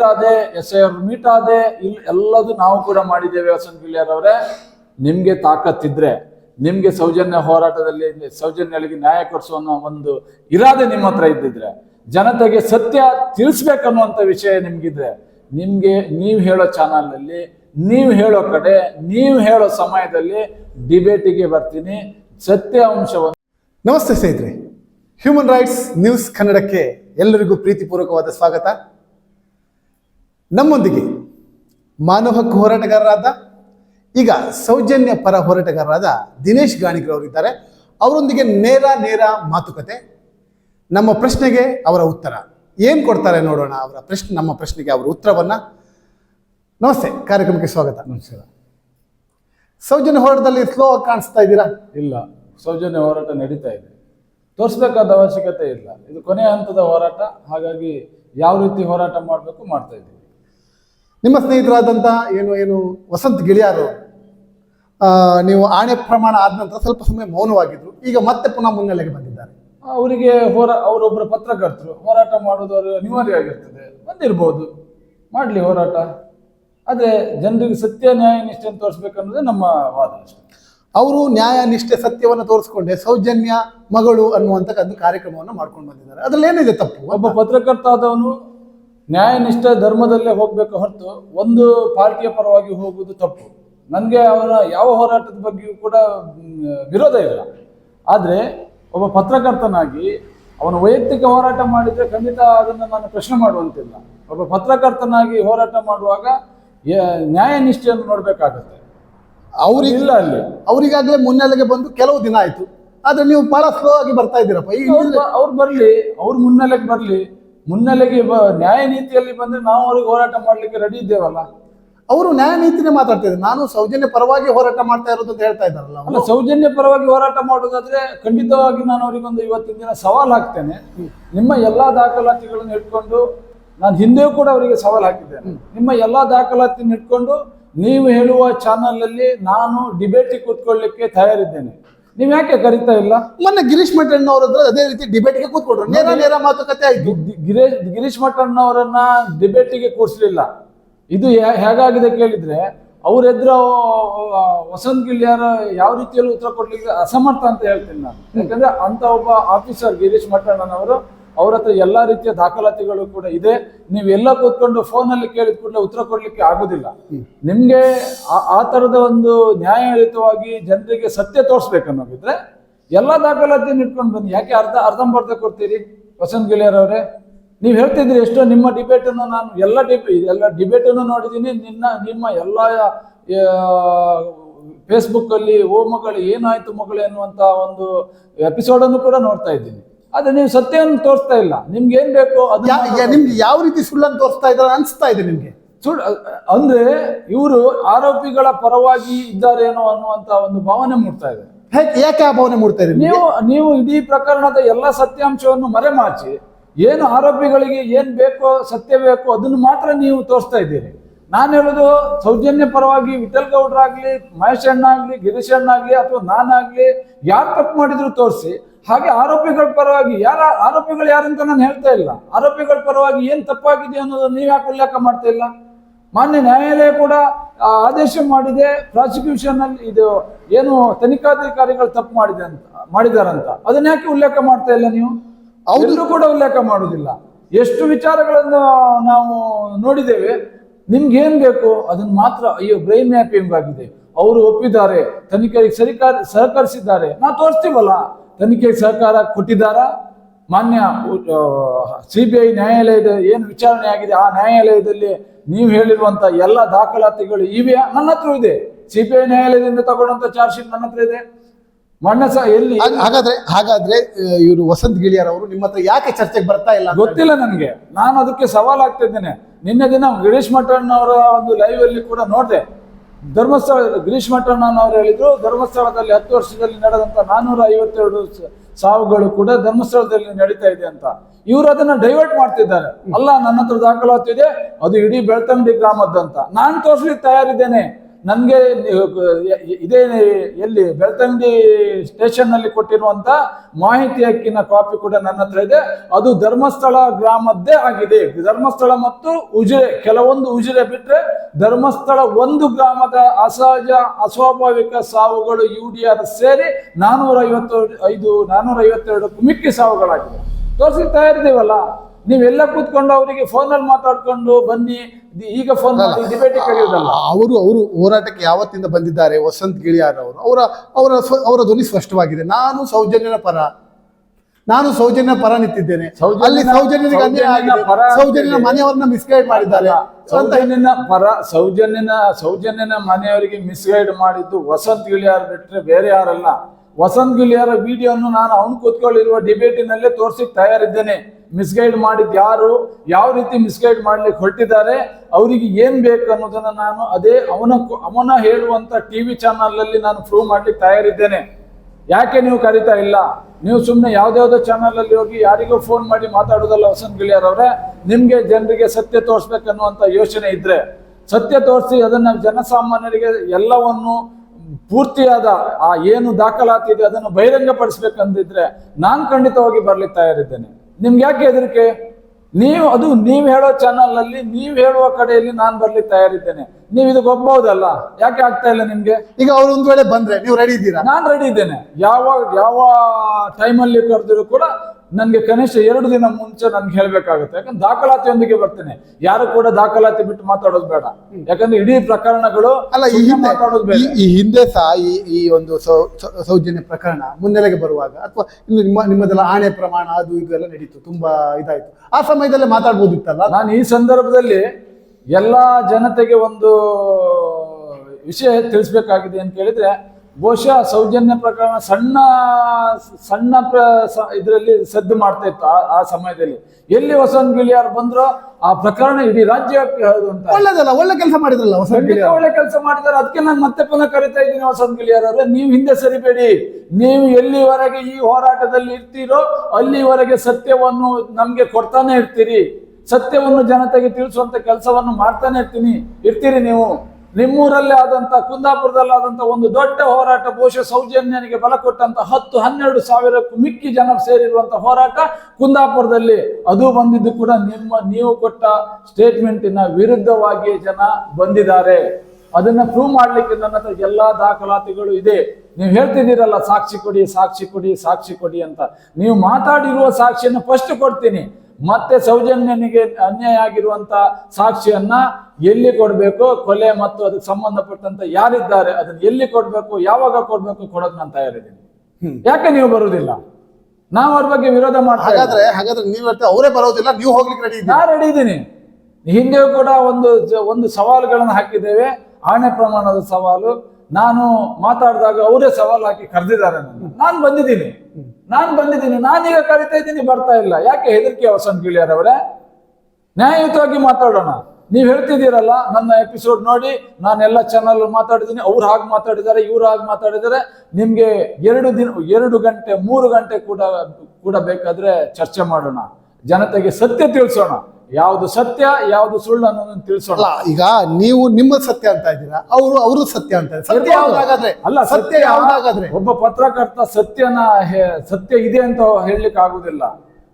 Meet ಆದೆ S I R meet ಆದೆ ಎಲ್ಲದು ನಾವು ಕೂಡ ಮಾಡಿದ್ದೇವೆ ವಸಂತ ಗಿಳಿಯರ್ ಅವರೇ. ನಿಮ್ಗೆ ತಾಕತ್ತಿದ್ರೆ ನಿಮ್ಗೆ ಸೌಜನ್ಯ ಹೋರಾಟದಲ್ಲಿ, ಸೌಜನ್ಯಗಳಿಗೆ ನ್ಯಾಯ ಕೊಡಿಸುವ ಅನ್ನೋ ಒಂದು ಇರಾದೆ ನಿಮ್ಮ ಹತ್ರ ಇದ್ದಿದ್ರೆ, ಜನತೆಗೆ ಸತ್ಯ ತಿಳಿಸ್ಬೇಕನ್ನುವಂಥ ವಿಷಯ ನಿಮ್ಗಿದ್ರೆ, ನಿಮ್ಗೆ ನೀವು ಹೇಳೋ ಚಾನಲ್ನಲ್ಲಿ, ನೀವು ಹೇಳೋ ಕಡೆ, ನೀವು ಹೇಳೋ ಸಮಯದಲ್ಲಿ ಡಿಬೇಟಿಗೆ ಬರ್ತೀನಿ. ಸತ್ಯ ಅಂಶವನ್ನು ನಮಸ್ತೆ ಸ್ನೇಹಿತರೆ. ಹ್ಯೂಮನ್ ರೈಟ್ಸ್ ನ್ಯೂಸ್ ಕನ್ನಡಕ್ಕೆ ಎಲ್ಲರಿಗೂ ಪ್ರೀತಿಪೂರ್ವಕವಾದ ಸ್ವಾಗತ. ನಮ್ಮೊಂದಿಗೆ ಮಾನವ ಹಕ್ಕು ಹೋರಾಟಗಾರರಾದ ಈಗ ಸೌಜನ್ಯ ಪರ ಹೋರಾಟಗಾರರಾದ ದಿನೇಶ್ ಗಾಣಿಕರ್ ಅವರಿದ್ದಾರೆ. ಅವರೊಂದಿಗೆ ನೇರ ನೇರ ಮಾತುಕತೆ. ನಮ್ಮ ಪ್ರಶ್ನೆಗೆ ಅವರ ಉತ್ತರ. ಏನು ಕೊಡ್ತಾರೆ ನೋಡೋಣ ಅವರ ಪ್ರಶ್ನೆ ನಮ್ಮ ಪ್ರಶ್ನೆಗೆ ಅವರ ಉತ್ತರವನ್ನು. ನಮಸ್ತೆ ಕಾರ್ಯಕ್ರಮಕ್ಕೆ ಸ್ವಾಗತ. ನಮಸ್ಕಾರ ಸೌಜನ್ಯ ಹೋರಾಟದಲ್ಲಿ ಸ್ಲೋ ಆಗಿ ಕಾಣಿಸ್ತಾ ಇದ್ದೀರಾ? ಇಲ್ಲ ಸೌಜನ್ಯ ಹೋರಾಟ ನಡೀತಾ ಇದೆ. ತೋರಿಸ್ಬೇಕಾದ ಅವಶ್ಯಕತೆ ಇಲ್ಲ. ಇದು ಕೊನೆಯ ಹಂತದ ಹೋರಾಟ. ಹಾಗಾಗಿ ಯಾವ ರೀತಿ ಹೋರಾಟ ಮಾಡಬೇಕು ಮಾಡ್ತಾ ಇದ್ದೀವಿ. ನಿಮ್ಮ ಸ್ನೇಹಿತರಾದಂಥ ಏನು ಏನು ವಸಂತ್ ಗಿಳಿಯಾರು ಆ, ನೀವು ಆಣೆ ಪ್ರಮಾಣ ಆದ ನಂತರ ಸ್ವಲ್ಪ ಸಮಯ ಮೌನವಾಗಿದ್ರು. ಈಗ ಮತ್ತೆ ಪುನಃ ಮುನ್ನೆಲೆಗೆ ಬಂದಿದ್ದಾರೆ. ಅವರಿಗೆ ಹೋರಾ ಅವರೊಬ್ಬರು ಪತ್ರಕರ್ತರು ಹೋರಾಟ ಮಾಡೋದು ಅವರು ಅನಿವಾರ್ಯ ಆಗಿರ್ತದೆ. ಬಂದಿರ್ಬೋದು. ಮಾಡಲಿ ಹೋರಾಟ. ಆದರೆ ಜನರಿಗೆ ಸತ್ಯ ನ್ಯಾಯ ನಿಷ್ಠೆ ತೋರಿಸ್ಬೇಕನ್ನೋದೇ ನಮ್ಮ ವಾದ ಅಷ್ಟೇ. ಅವರು ನ್ಯಾಯ ನಿಷ್ಠೆ ಸತ್ಯವನ್ನು ತೋರಿಸ್ಕೊಂಡೆ. ಸೌಜನ್ಯ ಮಗಳು ಅನ್ನುವಂಥ ಒಂದು ಕಾರ್ಯಕ್ರಮವನ್ನು ಮಾಡ್ಕೊಂಡು ಬಂದಿದ್ದಾರೆ. ಅದ್ರಲ್ಲಿ ಏನಿದೆ ತಪ್ಪು ಒಬ್ಬ ಪತ್ರಕರ್ತ ಆದವನು ನ್ಯಾಯನಿಷ್ಠ ಧರ್ಮದಲ್ಲೇ ಹೋಗ್ಬೇಕು ಹೊರತು ಒಂದು ಪಾರ್ಟಿಯ ಪರವಾಗಿ ಹೋಗುವುದು ತಪ್ಪು. ನನಗೆ ಅವರ ಯಾವ ಹೋರಾಟದ ಬಗ್ಗೆಯೂ ಕೂಡ ವಿರೋಧ ಇಲ್ಲ. ಆದರೆ ಒಬ್ಬ ಪತ್ರಕರ್ತನಾಗಿ ಅವನು ವೈಯಕ್ತಿಕ ಹೋರಾಟ ಮಾಡಿದರೆ ಖಂಡಿತ ಅದನ್ನು ನಾನು ಪ್ರಶ್ನೆ ಮಾಡುವಂತಿಲ್ಲ. ಒಬ್ಬ ಪತ್ರಕರ್ತನಾಗಿ ಹೋರಾಟ ಮಾಡುವಾಗ ನ್ಯಾಯನಿಷ್ಠೆಯನ್ನು ನೋಡಬೇಕಾಗುತ್ತೆ. ಅವರಿಗಿಲ್ಲ ಅಲ್ಲಿ. ಅವರಿಗಾಗಲೇ ಮುನ್ನೆಲೆಗೆ ಬಂದು ಕೆಲವು ದಿನ ಆಯಿತು. ಆದರೆ ನೀವು ಭಾಳ ಸ್ಲೋ ಆಗಿ ಬರ್ತಾ ಇದ್ದೀರಪ್ಪ. ಈಗ ಅವ್ರ ಬರ್ಲಿ ಅವ್ರು ಮುನ್ನೆಲೆಗೆ ಬರ್ಲಿ. ಮುನ್ನೆಲೆಗೆ ಬ ನ್ಯಾಯ ನೀತಿಯಲ್ಲಿ ಬಂದ್ರೆ ನಾವು ಅವ್ರಿಗೆ ಹೋರಾಟ ಮಾಡ್ಲಿಕ್ಕೆ ರೆಡಿ ಇದ್ದೇವಲ್ಲ? ಅವರು ನ್ಯಾಯ ನೀತಿನೇ ಮಾತಾಡ್ತಿದ್ದಾರೆ. ನಾನು ಸೌಜನ್ಯ ಪರವಾಗಿ ಹೋರಾಟ ಮಾಡ್ತಾ ಇರೋದು ಅಂತ ಹೇಳ್ತಾ ಇದ್ದಾರಲ್ಲ. ಅಲ್ಲ ಸೌಜನ್ಯ ಪರವಾಗಿ ಹೋರಾಟ ಮಾಡೋದಾದ್ರೆ ಖಂಡಿತವಾಗಿ ನಾನು ಅವರಿಗೊಂದು ಇವತ್ತಿನ ದಿನ ಸವಾಲು ಹಾಕ್ತೇನೆ. ನಿಮ್ಮ ಎಲ್ಲಾ ದಾಖಲಾತಿಗಳನ್ನು ಇಟ್ಕೊಂಡು ನಾನು ಹಿಂದೆಯೂ ಕೂಡ ಅವರಿಗೆ ಸವಾಲ್ ಹಾಕಿದ್ದೇನೆ. ನಿಮ್ಮ ಎಲ್ಲಾ ದಾಖಲಾತಿಯನ್ನು ಇಟ್ಕೊಂಡು ನೀವು ಹೇಳುವ ಚಾನಲ್ ಅಲ್ಲಿ ನಾನು ಡಿಬೇಟಿಗೆ ಕೂತ್ಕೊಳ್ಳಿಕ್ಕೆ ತಯಾರಿದ್ದೇನೆ. ನೀವು ಯಾಕೆ ಕರಿತಾ ಇಲ್ಲ? ಮೊನ್ನೆ ಗಿರೀಶ್ ಮಠಣ್ಣ ಅವ್ರ ಹತ್ರ ಅದೇ ರೀತಿ ಡಿಬೇಟ್ಗೆ ಕೂತ್ಕೊಂಡ್ರು. ನೇರ ನೇರ ಮಾತುಕತೆ ಆಯ್ತು. ಗಿರೀಶ್ ಗಿರೀಶ್ ಮಠಣ್ಣ ಮಠಣ್ಣವರನ್ನ ಡಿಬೇಟಿಗೆ ಕೂರಿಸ್ಲಿಲ್ಲ. ಇದು ಹೇಗಾಗಿದೆ ಕೇಳಿದ್ರೆ ಅವ್ರೆದ್ರ ವಸಂತ್ ಗಿಳಿಯಾರ ಯಾವ ರೀತಿಯಲ್ಲಿ ಉತ್ತರ ಕೊಡ್ಲಿಕ್ಕೆ ಅಸಮರ್ಥ ಅಂತ ಹೇಳ್ತೀನಿ ನಾನು. ಯಾಕಂದ್ರೆ ಅಂತ ಒಬ್ಬ ಆಫೀಸರ್ ಗಿರೀಶ್ ಮಠಣ್ಣನವರು ಅವ್ರ ಹತ್ರ ಎಲ್ಲ ರೀತಿಯ ದಾಖಲಾತಿಗಳು ಕೂಡ ಇದೆ. ನೀವು ಎಲ್ಲ ಕೂತ್ಕೊಂಡು ಫೋನಲ್ಲಿ ಕೇಳಿದ ಕೂಡಲೇ ಉತ್ತರ ಕೊಡಲಿಕ್ಕೆ ಆಗುದಿಲ್ಲ. ನಿಮ್ಗೆ ಆ- ತರದ ಒಂದು ನ್ಯಾಯಯುತವಾಗಿ ಜನರಿಗೆ ಸತ್ಯ ತೋರಿಸ್ಬೇಕನ್ನೋದಿದ್ರೆ ಎಲ್ಲ ದಾಖಲಾತಿಯನ್ನು ಇಟ್ಕೊಂಡು ಬನ್ನಿ. ಯಾಕೆ ಅರ್ಧ ಅರ್ಧಂಬರ್ಧ ಕೊಡ್ತೀರಿ? ವಸಂತ್ ಗಿಳಿಯರ್ ಅವರೇ ನೀವು ಹೇಳ್ತಿದ್ರಿ ಎಷ್ಟೋ ನಿಮ್ಮ ಡಿಬೇಟ್ ಅನ್ನು ನಾನು ಎಲ್ಲ ಡಿಬೇಟ್ ಎಲ್ಲ ಡಿಬೇಟ್ ಅನ್ನು ನೋಡಿದ್ದೀನಿ. ನಿನ್ನ ನಿಮ್ಮ ಎಲ್ಲ ಫೇಸ್ಬುಕ್ ಅಲ್ಲಿ ಓ ಮಗಳು ಏನಾಯ್ತು ಮಗಳು ಎನ್ನುವಂತ ಒಂದು ಎಪಿಸೋಡ್ ಅನ್ನು ಕೂಡ ನೋಡ್ತಾ ಇದ್ದೀನಿ. ಆದ್ರೆ ನೀವು ಸತ್ಯವನ್ನು ತೋರಿಸ್ತಾ ಇಲ್ಲ. ನಿಮ್ಗೆ ಏನ್ ಬೇಕು ಯಾ- ನಿಮ್ಗೆ ಯಾವ ರೀತಿ ಸುಳ್ಳನ್ನು ತೋರಿಸ್ತಾ ಇದ್ದಾರೆ ಅನಿಸ್ತಾ ಇದೆ ನಿಮ್ಗೆ? ಸುಳ್ಳು ಅಂದ್ರೆ ಇವರು ಆರೋಪಿಗಳ ಪರವಾಗಿ ಇದ್ದಾರೇನೋ ಅನ್ನುವಂತ ಒಂದು ಭಾವನೆ ಮೂಡ್ತಾ ಇದೆ. ಯಾಕೆ ಆ ಭಾವನೆ ಮೂಡ್ತಾ ಇದೆ ನೀವು ನೀವು ಇಡೀ ಪ್ರಕರಣದ ಎಲ್ಲ ಸತ್ಯಾಂಶವನ್ನು ಮರೆಮಾಚಿ ಏನು ಆರೋಪಿಗಳಿಗೆ ಏನ್ ಬೇಕೋ ಸತ್ಯ ಬೇಕೋ ಅದನ್ನು ಮಾತ್ರ ನೀವು ತೋರಿಸ್ತಾ ಇದ್ದೀರಿ. ನಾನು ಹೇಳೋದು ಸೌಜನ್ಯ ಪರವಾಗಿ ವಿಠಲ್ ಗೌಡ್ರಾಗ್ಲಿ ಮಹೇಶ್ ಅಣ್ಣ ಆಗ್ಲಿ ಗಿರೀಶ್ ಅಣ್ಣ ಆಗ್ಲಿ ಅಥವಾ ನಾನಾಗ್ಲಿ ಯಾರು ತಪ್ಪು ಮಾಡಿದ್ರು ತೋರಿಸಿ ಹಾಗೆ ಆರೋಪಿಗಳ ಪರವಾಗಿ ಯಾರ ಆರೋಪಿಗಳು ಯಾರಂತ ನಾನು ಹೇಳ್ತಾ ಇಲ್ಲ. ಆರೋಪಿಗಳ ಪರವಾಗಿ ಏನು ತಪ್ಪಾಗಿದೆ ಅನ್ನೋದು ನೀವು ಯಾಕೆ ಉಲ್ಲೇಖ ಮಾಡ್ತಾ ಇಲ್ಲ. ಮಾನ್ಯ ನ್ಯಾಯಾಲಯ ಕೂಡ ಆದೇಶ ಮಾಡಿದೆ. ಪ್ರಾಸಿಕ್ಯೂಷನ್ ಅಲ್ಲಿ ಇದು ಏನು ತನಿಖಾಧಿಕಾರಿಗಳು ತಪ್ಪು ಮಾಡಿದೆ ಅಂತ ಮಾಡಿದಾರಂತ. ಅದನ್ನ ಯಾಕೆ ಉಲ್ಲೇಖ ಮಾಡ್ತಾ ಇಲ್ಲ ನೀವು? ಅವ್ರಲ್ಲೂ ಕೂಡ ಉಲ್ಲೇಖ ಮಾಡುವುದಿಲ್ಲ ಎಷ್ಟು ವಿಚಾರಗಳನ್ನು ನಾವು ನೋಡಿದ್ದೇವೆ ನಿಮ್ಗೆ ಏನ್ ಬೇಕು? ಅದನ್ನ ಮಾತ್ರ ಅಯ್ಯೋ ಬ್ರೈನ್ ಮ್ಯಾಪಿಂಗ್ ಆಗಿದೆ. ಅವರು ಒಪ್ಪಿದ್ದಾರೆ ತನಿಖೆಗೆ ಸರಿಕಾರ ಸಹಕರಿಸಿದ್ದಾರೆ. ನಾ ತೋರಿಸ್ತೀವಲ್ಲ? ತನಿಖೆಗೆ ಸಹಕಾರ ಕೊಟ್ಟಿದ್ದಾರಾ? ಮಾನ್ಯ ಸಿ ಬಿ ಐ ನ್ಯಾಯಾಲಯದ ಏನು ವಿಚಾರಣೆ ಆಗಿದೆ? ಆ ನ್ಯಾಯಾಲಯದಲ್ಲಿ ನೀವು ಹೇಳಿರುವಂತ ಎಲ್ಲ ದಾಖಲಾತಿಗಳು ಇವೆ ನನ್ನ ಹತ್ರ ಇದೆ. ಸಿ ಬಿ ಐ ನ್ಯಾಯಾಲಯದಿಂದ ತಗೊಂಡಂತ ಚಾರ್ಜ್ ಶೀಟ್ ನನ್ನ ಹತ್ರ ಇದೆ. ಮಣ್ಣ ಸಹ ಎಲ್ಲಿ ಹಾಗ್- ಹಾಗಾದ್ರೆ ಹಾಗಾದ್ರೆ ಇವರು ವಸಂತ್ ಗಿಳಿಯರ್ ಅವರು ನಿಮ್ಮ ಹತ್ರ ಯಾಕೆ ಚರ್ಚೆಗೆ ಬರ್ತಾ ಇಲ್ಲ ಗೊತ್ತಿಲ್ಲ ನನಗೆ. ನಾನು ಅದಕ್ಕೆ ಸವಾಲ್ ಆಗ್ತಿದ್ದೇನೆ ನಿನ್ನೆ ದಿನ ಗಿರೀಶ್ ಮಠಣ್ಣವರ ಒಂದು ಲೈವ್ ಅಲ್ಲಿ ಕೂಡ ನೋಡಿದೆ. ಧರ್ಮಸ್ಥಳ, ಗಿರೀಶ್ ಮಠಣ್ಣನವರು ಹೇಳಿದ್ರು, ಧರ್ಮಸ್ಥಳದಲ್ಲಿ ಹತ್ತು ವರ್ಷದಲ್ಲಿ ನಡೆದಂತ ನಾನೂರ ಐವತ್ತೆರಡು ಸಾವುಗಳು ಕೂಡ ಧರ್ಮಸ್ಥಳದಲ್ಲಿ ನಡೀತಾ ಇದೆ ಅಂತ. ಇವರು ಅದನ್ನ ಡೈವರ್ಟ್ ಮಾಡ್ತಿದ್ದಾರೆ. ಅಲ್ಲ, ನನ್ನ ಹತ್ರ ದಾಖಲಾತಿದೆ, ಅದು ಇಡೀ ಬೆಳ್ತಂಗಡಿ ಗ್ರಾಮದ್ದಂತ ನಾನು ತೋರಿಸ್ಲಿಕ್ಕೆ ತಯಾರಿದ್ದೇನೆ. ನನ್ಗೆ ಇದೇ ಎಲ್ಲಿ ಬೆಳ್ತಂಗಡಿ ಸ್ಟೇಷನ್ನಲ್ಲಿ ಕೊಟ್ಟಿರುವಂಥ ಮಾಹಿತಿ ಹಕ್ಕಿನ ಕಾಪಿ ಕೂಡ ನನ್ನ ಹತ್ರ ಇದೆ. ಅದು ಧರ್ಮಸ್ಥಳ ಗ್ರಾಮದ್ದೇ ಆಗಿದೆ. ಧರ್ಮಸ್ಥಳ ಮತ್ತು ಉಜಿರೆ, ಕೆಲವೊಂದು ಉಜಿರೆ ಬಿಟ್ಟರೆ ಧರ್ಮಸ್ಥಳ ಒಂದು ಗ್ರಾಮದ ಅಸಹಜ, ಅಸ್ವಾಭಾವಿಕ ಸಾವುಗಳು ಯು ಡಿ ಆರ್ ಸೇರಿ ನಾನ್ನೂರ ಐವತ್ತು ಐದು ನಾನೂರ ಐವತ್ತೆರಡು ಮಿಕ್ಕಿ ಸಾವುಗಳಾಗಿವೆ ತೋರಿಸಿ, ತಯಾರಿದ್ದೀವಲ್ಲ? ನೀವೆಲ್ಲ ಕೂತ್ಕೊಂಡು ಅವರಿಗೆ ಫೋನ್ ಅಲ್ಲಿ ಮಾತಾಡ್ಕೊಂಡು ಬನ್ನಿ. ಈಗ ಫೋನ್ ಡಿಬೇಟ್ ಕರೆಯೋದಲ್ಲ ಅವರು ಅವರು ಹೋರಾಟಕ್ಕೆ ಯಾವತ್ತಿಂದ ಬಂದಿದ್ದಾರೆ? ವಸಂತ್ ಗಿಳಿಯಾರ್ ಅವರು. ಅವರ ಅವರ ಅವರ ಧ್ವನಿ ಸ್ಪಷ್ಟವಾಗಿದೆ. ನಾನು ಸೌಜನ್ಯನ ಪರ. ನಾನು ಸೌಜನ್ಯ ಪರ ನಿಂತಿದ್ದೇನೆ. ಅಲ್ಲಿ ಸೌಜನ್ಯನಿಗೆ ಅನ್ಯಾಯ ಸೌಜನ್ಯನ ಆಗಿದೆ. ಸೌಜನ್ಯನ ಮನೆಯವರನ್ನ ಮಿಸ್ಗೈಡ್ ಮಾಡಿದ್ದಾರೆ. ಸೌಜನ್ಯನ ಪರ ಸೌಜನ್ಯನ ಸೌಜನ್ಯನ ಮನೆಯವರಿಗೆ ಮಿಸ್ಗೈಡ್ ಮಾಡಿದ್ದು ವಸಂತ್ ಗಿಳಿಯಾರ್ ಬಿಟ್ರೆ ಬೇರೆ ಯಾರಲ್ಲ. ವಸಂತ್ ಗಿಳಿಯಾರ ವಿಡಿಯೋನು ನಾನು ಅವನು ಕೂತ್ಕೊಳ್ಳಿರುವ ಡಿಬೇಟಿನಲ್ಲೇ ತೋರಿಸಿ ತಯಾರಿದ್ದೇನೆ. ಮಿಸ್ಗೈಡ್ ಮಾಡಿದ್ ಯಾರು, ಯಾವ ರೀತಿ ಮಿಸ್ಗೈಡ್ ಮಾಡ್ಲಿಕ್ಕೆ ಹೊರಟಿದ್ದಾರೆ, ಅವರಿಗೆ ಏನ್ ಬೇಕು ಅನ್ನೋದನ್ನ ನಾನು ಅದೇ ಅವನ ಅವನ ಹೇಳುವಂತ ಟಿವಿ ಚಾನಲ್ ಅಲ್ಲಿ ನಾನು ಪ್ರೂವ್ ಮಾಡ್ಲಿಕ್ಕೆ ತಯಾರಿದ್ದೇನೆ. ಯಾಕೆ ನೀವು ಕರಿತಾ ಇಲ್ಲ? ನೀವು ಸುಮ್ಮನೆ ಯಾವ್ದಾವ್ದೋ ಚಾನಲ್ ಅಲ್ಲಿ ಹೋಗಿ ಯಾರಿಗೂ ಫೋನ್ ಮಾಡಿ ಮಾತಾಡೋದಲ್ಲ ವಸಂತ ಗಿಳಿಯರ್ ಅವರೇ, ನಿಮ್ಗೆ ಜನರಿಗೆ ಸತ್ಯ ತೋರಿಸ್ಬೇಕನ್ನುವಂತ ಯೋಚನೆ ಇದ್ರೆ, ಸತ್ಯ ತೋರಿಸಿ ಅದನ್ನ ಜನಸಾಮಾನ್ಯರಿಗೆ ಎಲ್ಲವನ್ನು ಪೂರ್ತಿಯಾದ ಆ ಏನು ದಾಖಲಾತಿ ಇದೆ ಅದನ್ನು ಬಹಿರಂಗಪಡಿಸ್ಬೇಕಂದಿದ್ರೆ ನಾನು ಖಂಡಿತವಾಗಿ ಬರ್ಲಿಕ್ಕೆ ತಯಾರಿದ್ದೇನೆ. ನಿಮ್ಗೆ ಯಾಕೆ ಹೆದರಿಕೆ? ನೀವು ಅದು ನೀವು ಹೇಳೋ ಚಾನಲ್ ಅಲ್ಲಿ ನೀವು ಹೇಳುವ ಕಡೆಯಲ್ಲಿ ನಾನು ಬರ್ಲಿಕ್ಕೆ ತಯಾರಿದ್ದೇನೆ. ನೀವು ಇದಕ್ಕೆ ಒಪ್ಪಬಹುದಲ್ಲ ಯಾಕೆ ಆಗ್ತಾ ಇಲ್ಲ ನಿಮ್ಗೆ? ಈಗ ಅವ್ರು ಒಂದ್ ವೇಳೆ ಬಂದ್ರೆ ನೀವು ರೆಡಿ ಇದ್ದೀರಾ? ನಾನು ರೆಡಿ ಇದ್ದೇನೆ. ಯಾವ ಯಾವ ಟೈಮಲ್ಲಿ ಕರೆದ್ರು ಕೂಡ ನನಗೆ ಕನಿಷ್ಠ ಎರಡು ದಿನ ಮುಂಚೆ ನನ್ಗೆ ಹೇಳ್ಬೇಕಾಗುತ್ತೆ. ಯಾಕಂದ್ರೆ ದಾಖಲಾತಿಯೊಂದಿಗೆ ಬರ್ತೇನೆ. ಯಾರು ಕೂಡ ದಾಖಲಾತಿ ಬಿಟ್ಟು ಮಾತಾಡೋದು ಬೇಡ. ಯಾಕಂದ್ರೆ ಇಡೀ ಪ್ರಕರಣಗಳು ಅಲ್ಲ ಈ ಹಿಂದೆ ಬೇಡ. ಈ- ಹಿಂದೆ ಸಹ ಈ ಈ ಒಂದು ಸೌಜನ್ಯ ಪ್ರಕರಣ ಮುನ್ನೆಲೆಗೆ ಬರುವಾಗ ಅಥವಾ ಇನ್ನು ನಿಮ್ಮ ನಿಮ್ಮದೆಲ್ಲ ಆಣೆ ಪ್ರಮಾಣ ಅದು ಇದು ಎಲ್ಲ ನಡೀತು ತುಂಬಾ ಇದಾಯ್ತು. ಆ ಸಮಯದಲ್ಲಿ ಮಾತಾಡ್ಬೋದಿತ್ತಲ್ಲ? ನಾನು ಈ ಸಂದರ್ಭದಲ್ಲಿ ಎಲ್ಲಾ ಜನತೆಗೆ ಒಂದು ವಿಷಯ ತಿಳಿಸ್ಬೇಕಾಗಿದೆ ಅಂತ ಕೇಳಿದ್ರೆ ಬಹುಶಃ ಸೌಜನ್ಯ ಪ್ರಕರಣ ಸಣ್ಣ ಸಣ್ಣ ಇದರಲ್ಲಿ ಸದ್ದು ಮಾಡ್ತಾ ಇತ್ತು ಆ- ಸಮಯದಲ್ಲಿ. ಎಲ್ಲಿ ವಸಂತ್ ಗಿಳಿಯಾರ್ ಬಂದ್ರು ಆ ಪ್ರಕರಣ ಇಡೀ ಅಂತ. ಒಳ್ಳೇದಲ್ಲ ಒಳ್ಳೆ ಕೆಲಸ ಮಾಡಿದ್ರಲ್ಲ. ಒಳ್ಳೆ ಕೆಲಸ ಮಾಡಿದಾರೆ ಅದಕ್ಕೆ ನಾನು ಮತ್ತೆ ಪುನಃ ಕರಿತಾ ಇದ್ದೀನಿ ವಸಂತ್ ಗಿಳಿಯಾರ್ ಅವರೇ. ನೀವು ಹಿಂದೆ ಸರಿಬೇಡಿ. ನೀವು ಎಲ್ಲಿವರೆಗೆ ಈ ಹೋರಾಟದಲ್ಲಿ ಇರ್ತೀರೋ ಅಲ್ಲಿವರೆಗೆ ಸತ್ಯವನ್ನು ನಮ್ಗೆ ಕೊಡ್ತಾನೆ ಇರ್ತೀರಿ. ಸತ್ಯವನ್ನು ಜನತೆಗೆ ತಿಳಿಸುವಂತ ಕೆಲಸವನ್ನು ಮಾಡ್ತಾನೆ ಇರ್ತೀನಿ. ಇರ್ತೀರಿ ನೀವು. ನಿಮ್ಮೂರಲ್ಲೇ ಆದಂಥ ಕುಂದಾಪುರದಲ್ಲಿ ಆದಂತ ಒಂದು ದೊಡ್ಡ ಹೋರಾಟ ಬಹುಶಃ ಸೌಜನ್ಯನಿಗೆ ಬಲ ಕೊಟ್ಟಂತ ಹತ್ತು ಹನ್ನೆರಡು ಸಾವಿರಕ್ಕೂ ಮಿಕ್ಕಿ ಜನ ಸೇರಿರುವಂಥ ಹೋರಾಟ ಕುಂದಾಪುರದಲ್ಲಿ. ಅದು ಬಂದಿದ್ದು ಕೂಡ ನಿಮ್ಮ, ನೀವು ಕೊಟ್ಟ ಸ್ಟೇಟ್ಮೆಂಟಿನ ವಿರುದ್ಧವಾಗಿ ಜನ ಬಂದಿದ್ದಾರೆ. ಅದನ್ನ ಪ್ರೂವ್ ಮಾಡಲಿಕ್ಕೆ ನನ್ನ ಹತ್ರ ಎಲ್ಲಾ ದಾಖಲಾತಿಗಳು ಇದೆ. ನೀವು ಹೇಳ್ತಿದ್ದೀರಲ್ಲ ಸಾಕ್ಷಿ ಕೊಡಿ ಸಾಕ್ಷಿ ಕೊಡಿ ಸಾಕ್ಷಿ ಕೊಡಿ ಅಂತ. ನೀವು ಮಾತಾಡಿರುವ ಸಾಕ್ಷಿಯನ್ನು ಫಸ್ಟ್ ಕೊಡ್ತೀನಿ. ಮತ್ತೆ ಸೌಜನ್ಯನಿಗೆ ಅನ್ಯಾಯ ಆಗಿರುವಂತ ಸಾಕ್ಷಿಯನ್ನ ಎಲ್ಲಿ ಕೊಡ್ಬೇಕು ಕೊಲೆ ಮತ್ತು ಅದಕ್ಕೆ ಸಂಬಂಧಪಟ್ಟಂತ ಯಾರಿದ್ದಾರೆ ಅದನ್ನ ಎಲ್ಲಿ ಕೊಡ್ಬೇಕು ಯಾವಾಗ ಕೊಡ್ಬೇಕು ಕೊಡೋದು ನಾನು ತಯಾರಿದ್ದೀನಿ. ಯಾಕೆ ನೀವು ಬರುವುದಿಲ್ಲ ನಾವು ಅವ್ರ ಬಗ್ಗೆ ವಿರೋಧ ಮಾಡ್ತಾ ಹಾಗಾದ್ರೆ ಹಾಗಾದ್ರೆ ನೀವು ಅವರೇ ಬರೋದಿಲ್ಲ ನೀವು ಹೋಗ್ಲಿಕ್ಕೆ ರೆಡಿ ನಾ ರೆಡಿ ಇದ್ದೀನಿ. ಹಿಂದೆಯೂ ಕೂಡ ಒಂದು ಒಂದು ಸವಾಲುಗಳನ್ನು ಹಾಕಿದ್ದೇವೆ. ಆಣೆ ಪ್ರಮಾಣದ ಸವಾಲು ನಾನು ಮಾತಾಡಿದಾಗ ಅವರೇ ಸವಾಲು ಹಾಕಿ ಕರೆದಿದ್ದಾರೆ ನನ್ನ ನಾನು ಬಂದಿದ್ದೀನಿ. ನಾನು ಬಂದಿದ್ದೀನಿ. ನಾನೀಗ ಕರಿತಾ ಇದ್ದೀನಿ, ಬರ್ತಾ ಇಲ್ಲ. ಯಾಕೆ ಹೆದರಿಕೆ ವಸಂತ್ ಗಿಳಿಯರ್ ಅವರೇ? ನ್ಯಾಯಯುತವಾಗಿ ಮಾತಾಡೋಣ. ನೀವು ಹೇಳ್ತಿದ್ದೀರಲ್ಲ, ನನ್ನ ಎಪಿಸೋಡ್ ನೋಡಿ, ನಾನೆಲ್ಲ ಚಾನಲ್ ಮಾತಾಡಿದ್ದೀನಿ, ಅವ್ರು ಹಾಗೆ ಮಾತಾಡಿದ್ದಾರೆ, ಇವ್ರು ಹಾಗೆ ಮಾತಾಡಿದ್ದಾರೆ. ನಿಮ್ಗೆ ಎರಡು ದಿನ, ಎರಡು ಗಂಟೆ, ಮೂರು ಗಂಟೆ ಕೂಡ ಕೂಡ ಬೇಕಾದ್ರೆ ಚರ್ಚೆ ಮಾಡೋಣ. ಜನತೆಗೆ ಸತ್ಯ ತಿಳಿಸೋಣ. ಯಾವುದು ಸತ್ಯ ಯಾವುದು ಸುಳ್ಳು ಅನ್ನೋದನ್ನ ತಿಳಿಸೋಣ. ಈಗ ನೀವು ನಿಮ್ಮ ಸತ್ಯ ಅಂತ ಇದ್ದೀರಾ? ಅವರು ಅವರು ಸತ್ಯ ಅಂತ. ಸತ್ಯ ಯಾವ್ದಾಗಾದ್ರೆ? ಅಲ್ಲ ಸತ್ಯ ಯಾವ್ದಾಗಾದ್ರೆ? ಒಬ್ಬ ಪತ್ರಕರ್ತ ಸತ್ಯನ ಸತ್ಯ ಇದೆ ಅಂತ ಹೇಳಲಿಕ್ಕೆ ಆಗುದಿಲ್ಲ.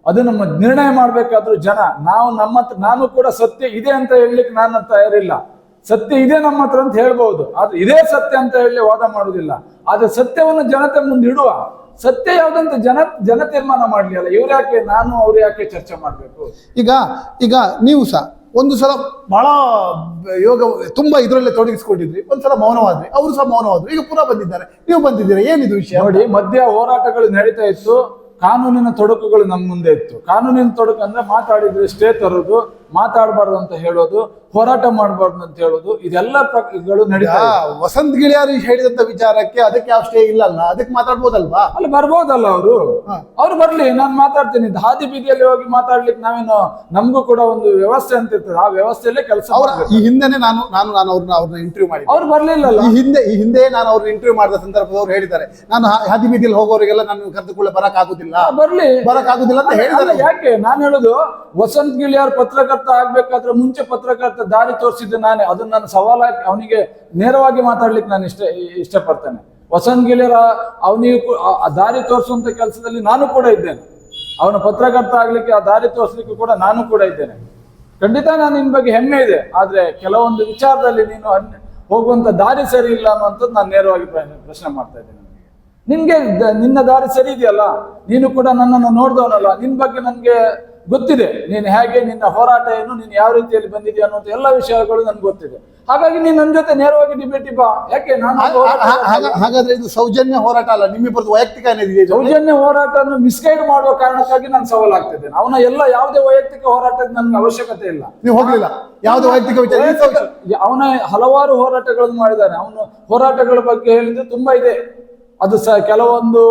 ಅದು ನಮ್ಮ ನಿರ್ಣಯ ಮಾಡ್ಬೇಕಾದ್ರೂ ಜನ. ನಾವು ನಮ್ಮ ನಾನು ಕೂಡ ಸತ್ಯ ಇದೆ ಅಂತ ಹೇಳಲಿಕ್ಕೆ ನಾನು ತಯಾರಿಲ್ಲ ಸತ್ಯ ಇದೆ ನಮ್ಮ ಹತ್ರ ಅಂತ ಹೇಳ್ಬಹುದು ಆದ್ರೆ ಇದೇ ಸತ್ಯ ಅಂತ ಹೇಳಿ ವಾದ ಮಾಡುವುದಿಲ್ಲ. ಆದ್ರೆ ಸತ್ಯವನ್ನು ಜನತೆ ಮುಂದೆ ಇಡುವ. ಸತ್ಯ ಯಾವ್ದಂತ ಜನ ಜನ ತೀರ್ಮಾನ ಮಾಡ್ಲಿ ಅಲ್ಲ ಇವ್ರು ಯಾಕೆ ನಾನು ಅವ್ರು ಯಾಕೆ ಚರ್ಚೆ ಮಾಡಬೇಕು? ಈಗ ಈಗ ನೀವು ಸಹ ಒಂದು ಸಲ ಬಹಳ ಯೋಗ ತುಂಬಾ ಇದರಲ್ಲೇ ತೊಡಗಿಸ್ಕೊಂಡಿದ್ರಿ. ಒಂದ್ಸಲ ಮೌನವಾದ್ರಿ. ಅವರು ಸಹ ಮೌನವಾದ್ರು. ಈಗ ಪುನಃ ಬಂದಿದ್ದಾರೆ. ನೀವು ಬಂದಿದ್ದೀರಾ? ಏನಿದು ವಿಷಯ? ನೋಡಿ ಮಧ್ಯ ಹೋರಾಟಗಳು ನಡೀತಾ ಇತ್ತು. ಕಾನೂನಿನ ತೊಡಕುಗಳು ನಮ್ಮ ಮುಂದೆ ಇತ್ತು. ಕಾನೂನಿನ ತೊಡಕು ಅಂದ್ರೆ ಮಾತಾಡಿದ್ರೆ ಸ್ಟೇ ತರೋದು. ಮಾತಾಡಬಾರ್ದು ಅಂತ ಹೇಳೋದು ಹೋರಾಟ ಮಾಡಬಾರ್ದು ಅಂತ ಹೇಳೋದು ಇದೆಲ್ಲ ಪ್ರಕ್ರಿಯೆಗಳು ನಡೀತಾ ವಸಂತ ಗಿಳಿಯಾರು ಹೇಳಿದಂತ ವಿಚಾರಕ್ಕೆ ಅದಕ್ಕೆ ಯಾವ ಸ್ಟೇ ಇಲ್ಲಲ್ಲ ಅದಕ್ಕೆ ಮಾತಾಡ್ಬೋದಲ್ವಾ? ಅಲ್ಲಿ ಬರ್ಬೋದಲ್ಲ ಅವರು. ಅವ್ರು ಬರ್ಲಿ ನಾನು ಮಾತಾಡ್ತೀನಿ. ಹಾದಿ ಬೀದಿಯಲ್ಲಿ ಹೋಗಿ ಮಾತಾಡ್ಲಿಕ್ಕೆ ನಾವೇನು ನಮಗೂ ಕೂಡ ಒಂದು ವ್ಯವಸ್ಥೆ ಅಂತ ಇರ್ತದೆ. ಆ ವ್ಯವಸ್ಥೆಯಲ್ಲೇ ಕೆಲಸ ಅವರ ಈ ಹಿಂದೆನೆ ನಾನು ನಾನು ನಾನು ಅವ್ರನ್ನ ಅವ್ರನ್ನ ಇಂಟರ್ವ್ಯೂ ಮಾಡಿ ಅವ್ರು ಬರ್ಲಿಲ್ಲಲ್ಲ? ಈ ಹಿಂದೆ ಈ ಹಿಂದೆ ನಾನು ಅವ್ರನ್ನ ಇಂಟರ್ವ್ಯೂ ಮಾಡಿದ ಸಂದರ್ಭದಲ್ಲಿ ಅವ್ರು ಹೇಳಿದ್ದಾರೆ. ನಾನು ಹಾದಿ ಬೀದಿಯಲ್ಲಿ ಹೋಗೋರಿಗೆಲ್ಲ ನಾನು ಕರೆದುಕೊಳ್ಳೆ ಬರಕ್ ಆಗುದಿಲ್ಲ ಬರ್ಲಿ. ಬರಕ್ ಆಗುದಿಲ್ಲ ಅಂತ ಅಲ್ಲ, ಹೇಳಿದ್ದಾರೆ. ಯಾಕೆ? ನಾನು ಹೇಳುದು ವಸಂತ್ ಗಿಳಿಯಾರ್ ಪತ್ರಕರ್ತ ಪತ್ರಕರ್ತ ಆಗ್ಬೇಕಾದ್ರೆ ಮುಂಚೆ ಪತ್ರಕರ್ತ ದಾರಿ ತೋರಿಸಿದ್ದು ನಾನೇ. ಅದನ್ನ ನಾನು ಸವಾಲಾಗಿ ಅವನಿಗೆ ನೇರವಾಗಿ ಮಾತಾಡ್ಲಿಕ್ಕೆ ನಾನು ಇಷ್ಟ ಇಷ್ಟಪಡ್ತೇನೆ. ವಸಂತ ಗಿಲಿಯರ ಆ- ದಾರಿ ತೋರಿಸುವಂತ ಕೆಲಸದಲ್ಲಿ ನಾನು ಕೂಡ ಇದ್ದೇನೆ. ಅವನ ಪತ್ರಕರ್ತ ಆಗ್ಲಿಕ್ಕೆ ಆ ದಾರಿ ತೋರಿಸ್ಲಿಕ್ಕೆ ಕೂಡ ನಾನು ಕೂಡ ಇದ್ದೇನೆ. ಖಂಡಿತ ನಾನು ನಿನ್ ಬಗ್ಗೆ ಹೆಮ್ಮೆ ಇದೆ. ಆದ್ರೆ ಕೆಲವೊಂದು ವಿಚಾರದಲ್ಲಿ ನೀನು ಹೋಗುವಂತ ದಾರಿ ಸರಿ ಇಲ್ಲ ಅನ್ನುವಂಥದ್ದು ನಾನು ನೇರವಾಗಿ ಪ್ರ- ಪ್ರಶ್ನೆ ಮಾಡ್ತಾ ಇದ್ದೇನೆ ನಿನ್ಗೆ. ನಿನ್ನ ದಾರಿ ಸರಿ ಇದೆಯಲ್ಲ? ನೀನು ಕೂಡ ನನ್ನನ್ನು ನೋಡ್ದವನಲ್ಲ. ನಿನ್ ಬಗ್ಗೆ ನನ್ಗೆ ಗೊತ್ತಿದೆ. ನೀನು ಹೇಗೆ ನಿನ್ನ ಹೋರಾಟ ಏನು ನೀನು ಯಾವ ರೀತಿಯಲ್ಲಿ ಬಂದಿದೆಯಾ ಅನ್ನುವಂಥ ಎಲ್ಲ ವಿಷಯಗಳು ನನ್ಗೆ ಗೊತ್ತಿದೆ. ಹಾಗಾಗಿ ನೀನು ನನ್ನ ಜೊತೆ ನೇರವಾಗಿ ಡಿಬೇಟ್ ಬಾ. ಯಾಕೆ? ನಾನು ಹಾಗಾದ್ರೆ ಇದು ಸೌಜನ್ಯ ಹೋರಾಟ ಅಲ್ಲ ನಿಮ್ಮಿಬ್ಬರದ್ದು ವೈಯಕ್ತಿಕ ಏನಿದೆ? ಸೌಜನ್ಯ ಹೋರಾಟವನ್ನು ಮಿಸ್ಗೈಡ್ ಮಾಡುವ ಕಾರಣಕ್ಕಾಗಿ ನಾನು ಸವಾಲಾಗ್ತಿದ್ದೇನೆ. ಅವನ ಎಲ್ಲ ಯಾವುದೇ ವೈಯಕ್ತಿಕ ಹೋರಾಟದ ನನ್ಗೆ ಅವಶ್ಯಕತೆ ಇಲ್ಲ. ನೀವು ಹೋಗಲಿಲ್ಲ. ಯಾವುದೇ ವೈಯಕ್ತಿಕ ವಿಚಾರ ಅವನ ಹಲವಾರು ಹೋರಾಟಗಳನ್ನು ಮಾಡಿದ್ದಾನೆ ಅವನು ಹೋರಾಟಗಳ ಬಗ್ಗೆ ಹೇಳಿದ್ರೆ ತುಂಬಾ ಇದೆ. ಅದು ಸ ಕೆಲವೊಂದು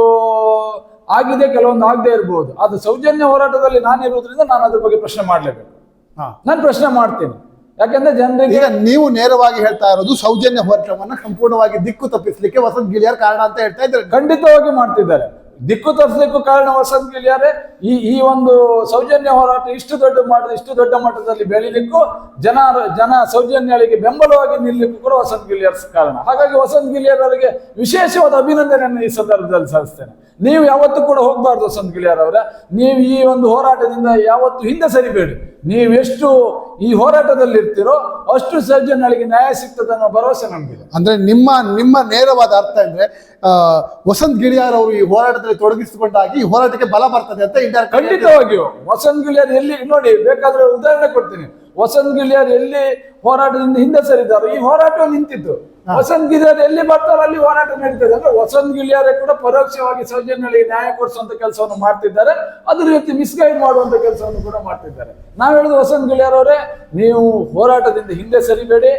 ಆಗಿದೆ ಕೆಲವೊಂದು ಆಗದೆ ಇರಬಹುದು ಅದು ಸೌಜನ್ಯ ಹೋರಾಟದಲ್ಲಿ ನಾನಿರುವುದರಿಂದ ನಾನು ಅದ್ರ ಬಗ್ಗೆ ಪ್ರಶ್ನೆ ಮಾಡ್ಲೇಬೇಕು. ಹಾ. ನಾನು ಪ್ರಶ್ನೆ ಮಾಡ್ತೀನಿ. ಯಾಕಂದ್ರೆ ಜನರಿಗೆ ಈಗ ನೀವು ನೇರವಾಗಿ ಹೇಳ್ತಾ ಇರೋದು ಸೌಜನ್ಯ ಹೋರಾಟವನ್ನು ಸಂಪೂರ್ಣವಾಗಿ ದಿಕ್ಕು ತಪ್ಪಿಸ್ಲಿಕ್ಕೆ ವಸಂತ ಗಿಳಿಯರ್ ಕಾರಣ ಅಂತ ಹೇಳ್ತಾ ಇದ್ದಾರೆ. ಖಂಡಿತವಾಗಿ ಮಾಡ್ತಿದ್ದಾರೆ. ದಿಕ್ಕು ತರಿಸಲಿಕ್ಕೂ ಕಾರಣ ವಸಂತ ಗಿಳಿಯಾರೆ ಈ ಈ ಒಂದು ಸೌಜನ್ಯ ಹೋರಾಟ ಇಷ್ಟು ದೊಡ್ಡ ಮಟ್ಟ ಇಷ್ಟು ದೊಡ್ಡ ಮಟ್ಟದಲ್ಲಿ ಬೆಳೀಲಿಕ್ಕೂ ಜನ ಜನ ಸೌಜನ್ಯಗಳಿಗೆ ಬೆಂಬಲವಾಗಿ ನಿಲ್ಲಲಿಕ್ಕೂ ಕೂಡ ವಸಂತ ಗಿಳಿಯರ್ಸ್ ಕಾರಣ. ಹಾಗಾಗಿ ವಸಂತ ಗಿಳಿಯರ್ ಅವರಿಗೆ ವಿಶೇಷವಾದ ಅಭಿನಂದನೆಯನ್ನು ಈ ಸಂದರ್ಭದಲ್ಲಿ ಸಲ್ಲಿಸ್ತೇನೆ. ನೀವು ಯಾವತ್ತೂ ಕೂಡ ಹೋಗಬಾರ್ದು ವಸಂತ ಗಿಳಿಯರ್ ಅವರ. ನೀವು ಈ ಒಂದು ಹೋರಾಟದಿಂದ ಯಾವತ್ತೂ ಹಿಂದೆ ಸರಿಬೇಡಿ. ನೀವು ಎಷ್ಟು ಈ ಹೋರಾಟದಲ್ಲಿ ಇರ್ತೀರೋ ಅಷ್ಟು ಸಜ್ಜನಗಳಿಗೆ ನ್ಯಾಯ ಸಿಗ್ತದೆ ಅನ್ನೋ ಭರವಸೆ ನಮಗಿದೆ. ಅಂದ್ರೆ ನಿಮ್ಮ ನಿಮ್ಮ ನೇರವಾದ ಅರ್ಥ ಅಂದ್ರೆ ವಸಂತ್ ಗಿಳಿಯಾರ್ ಅವರು ಈ ಹೋರಾಟದಲ್ಲಿ ತೊಡಗಿಸಿಕೊಂಡಾಗಿ ಈ ಹೋರಾಟಕ್ಕೆ ಬಲ ಬರ್ತದೆ ಅಂತ ಇಂಡೈರೆಕ್ಟ್ ಖಂಡಿತವಾಗಿಯೂ. ವಸಂತ್ ಗಿಳಿಯಾರ್ ಎಲ್ಲಿ ನೋಡಿ ಬೇಕಾದ್ರೆ ಉದಾಹರಣೆ ಕೊಡ್ತೀನಿ. ವಸಂತ್ ಗಿಳಿಯಾರ್ ಎಲ್ಲಿ ಹೋರಾಟದಿಂದ ಹಿಂದೆ ಸರಿದಾರೋ ಈ ಹೋರಾಟ ನಿಂತಿತ್ತು ವಸಂತ್ ಗಿಳಿಯರ್ ಎಲ್ಲಿ ಬರ್ತಾರೋ ಅಲ್ಲಿ ಹೋರಾಟ ನಡೀತದೆ. ಅಂದ್ರೆ ವಸಂತ್ ಗಿಳಿಯರೇ ಕೂಡ ಪರೋಕ್ಷವಾಗಿ ಸೌಜನ್ಯಗಳಿಗೆ ನ್ಯಾಯ ಕೊಡಿಸುವಂತ ಕೆಲಸವನ್ನು ಮಾಡ್ತಿದ್ದಾರೆ. ಅದ್ರ ರೀತಿ ಮಿಸ್ಗೈಡ್ ಮಾಡುವಂತ ಕೆಲಸವನ್ನು ಕೂಡ ಮಾಡ್ತಿದ್ದಾರೆ. ನಾವ್ ಹೇಳುದು ವಸಂತ್ ಗಿಳಿಯರ್ ನೀವು ಹೋರಾಟದಿಂದ ಹಿಂದೆ ಸರಿಬೇಡಿ.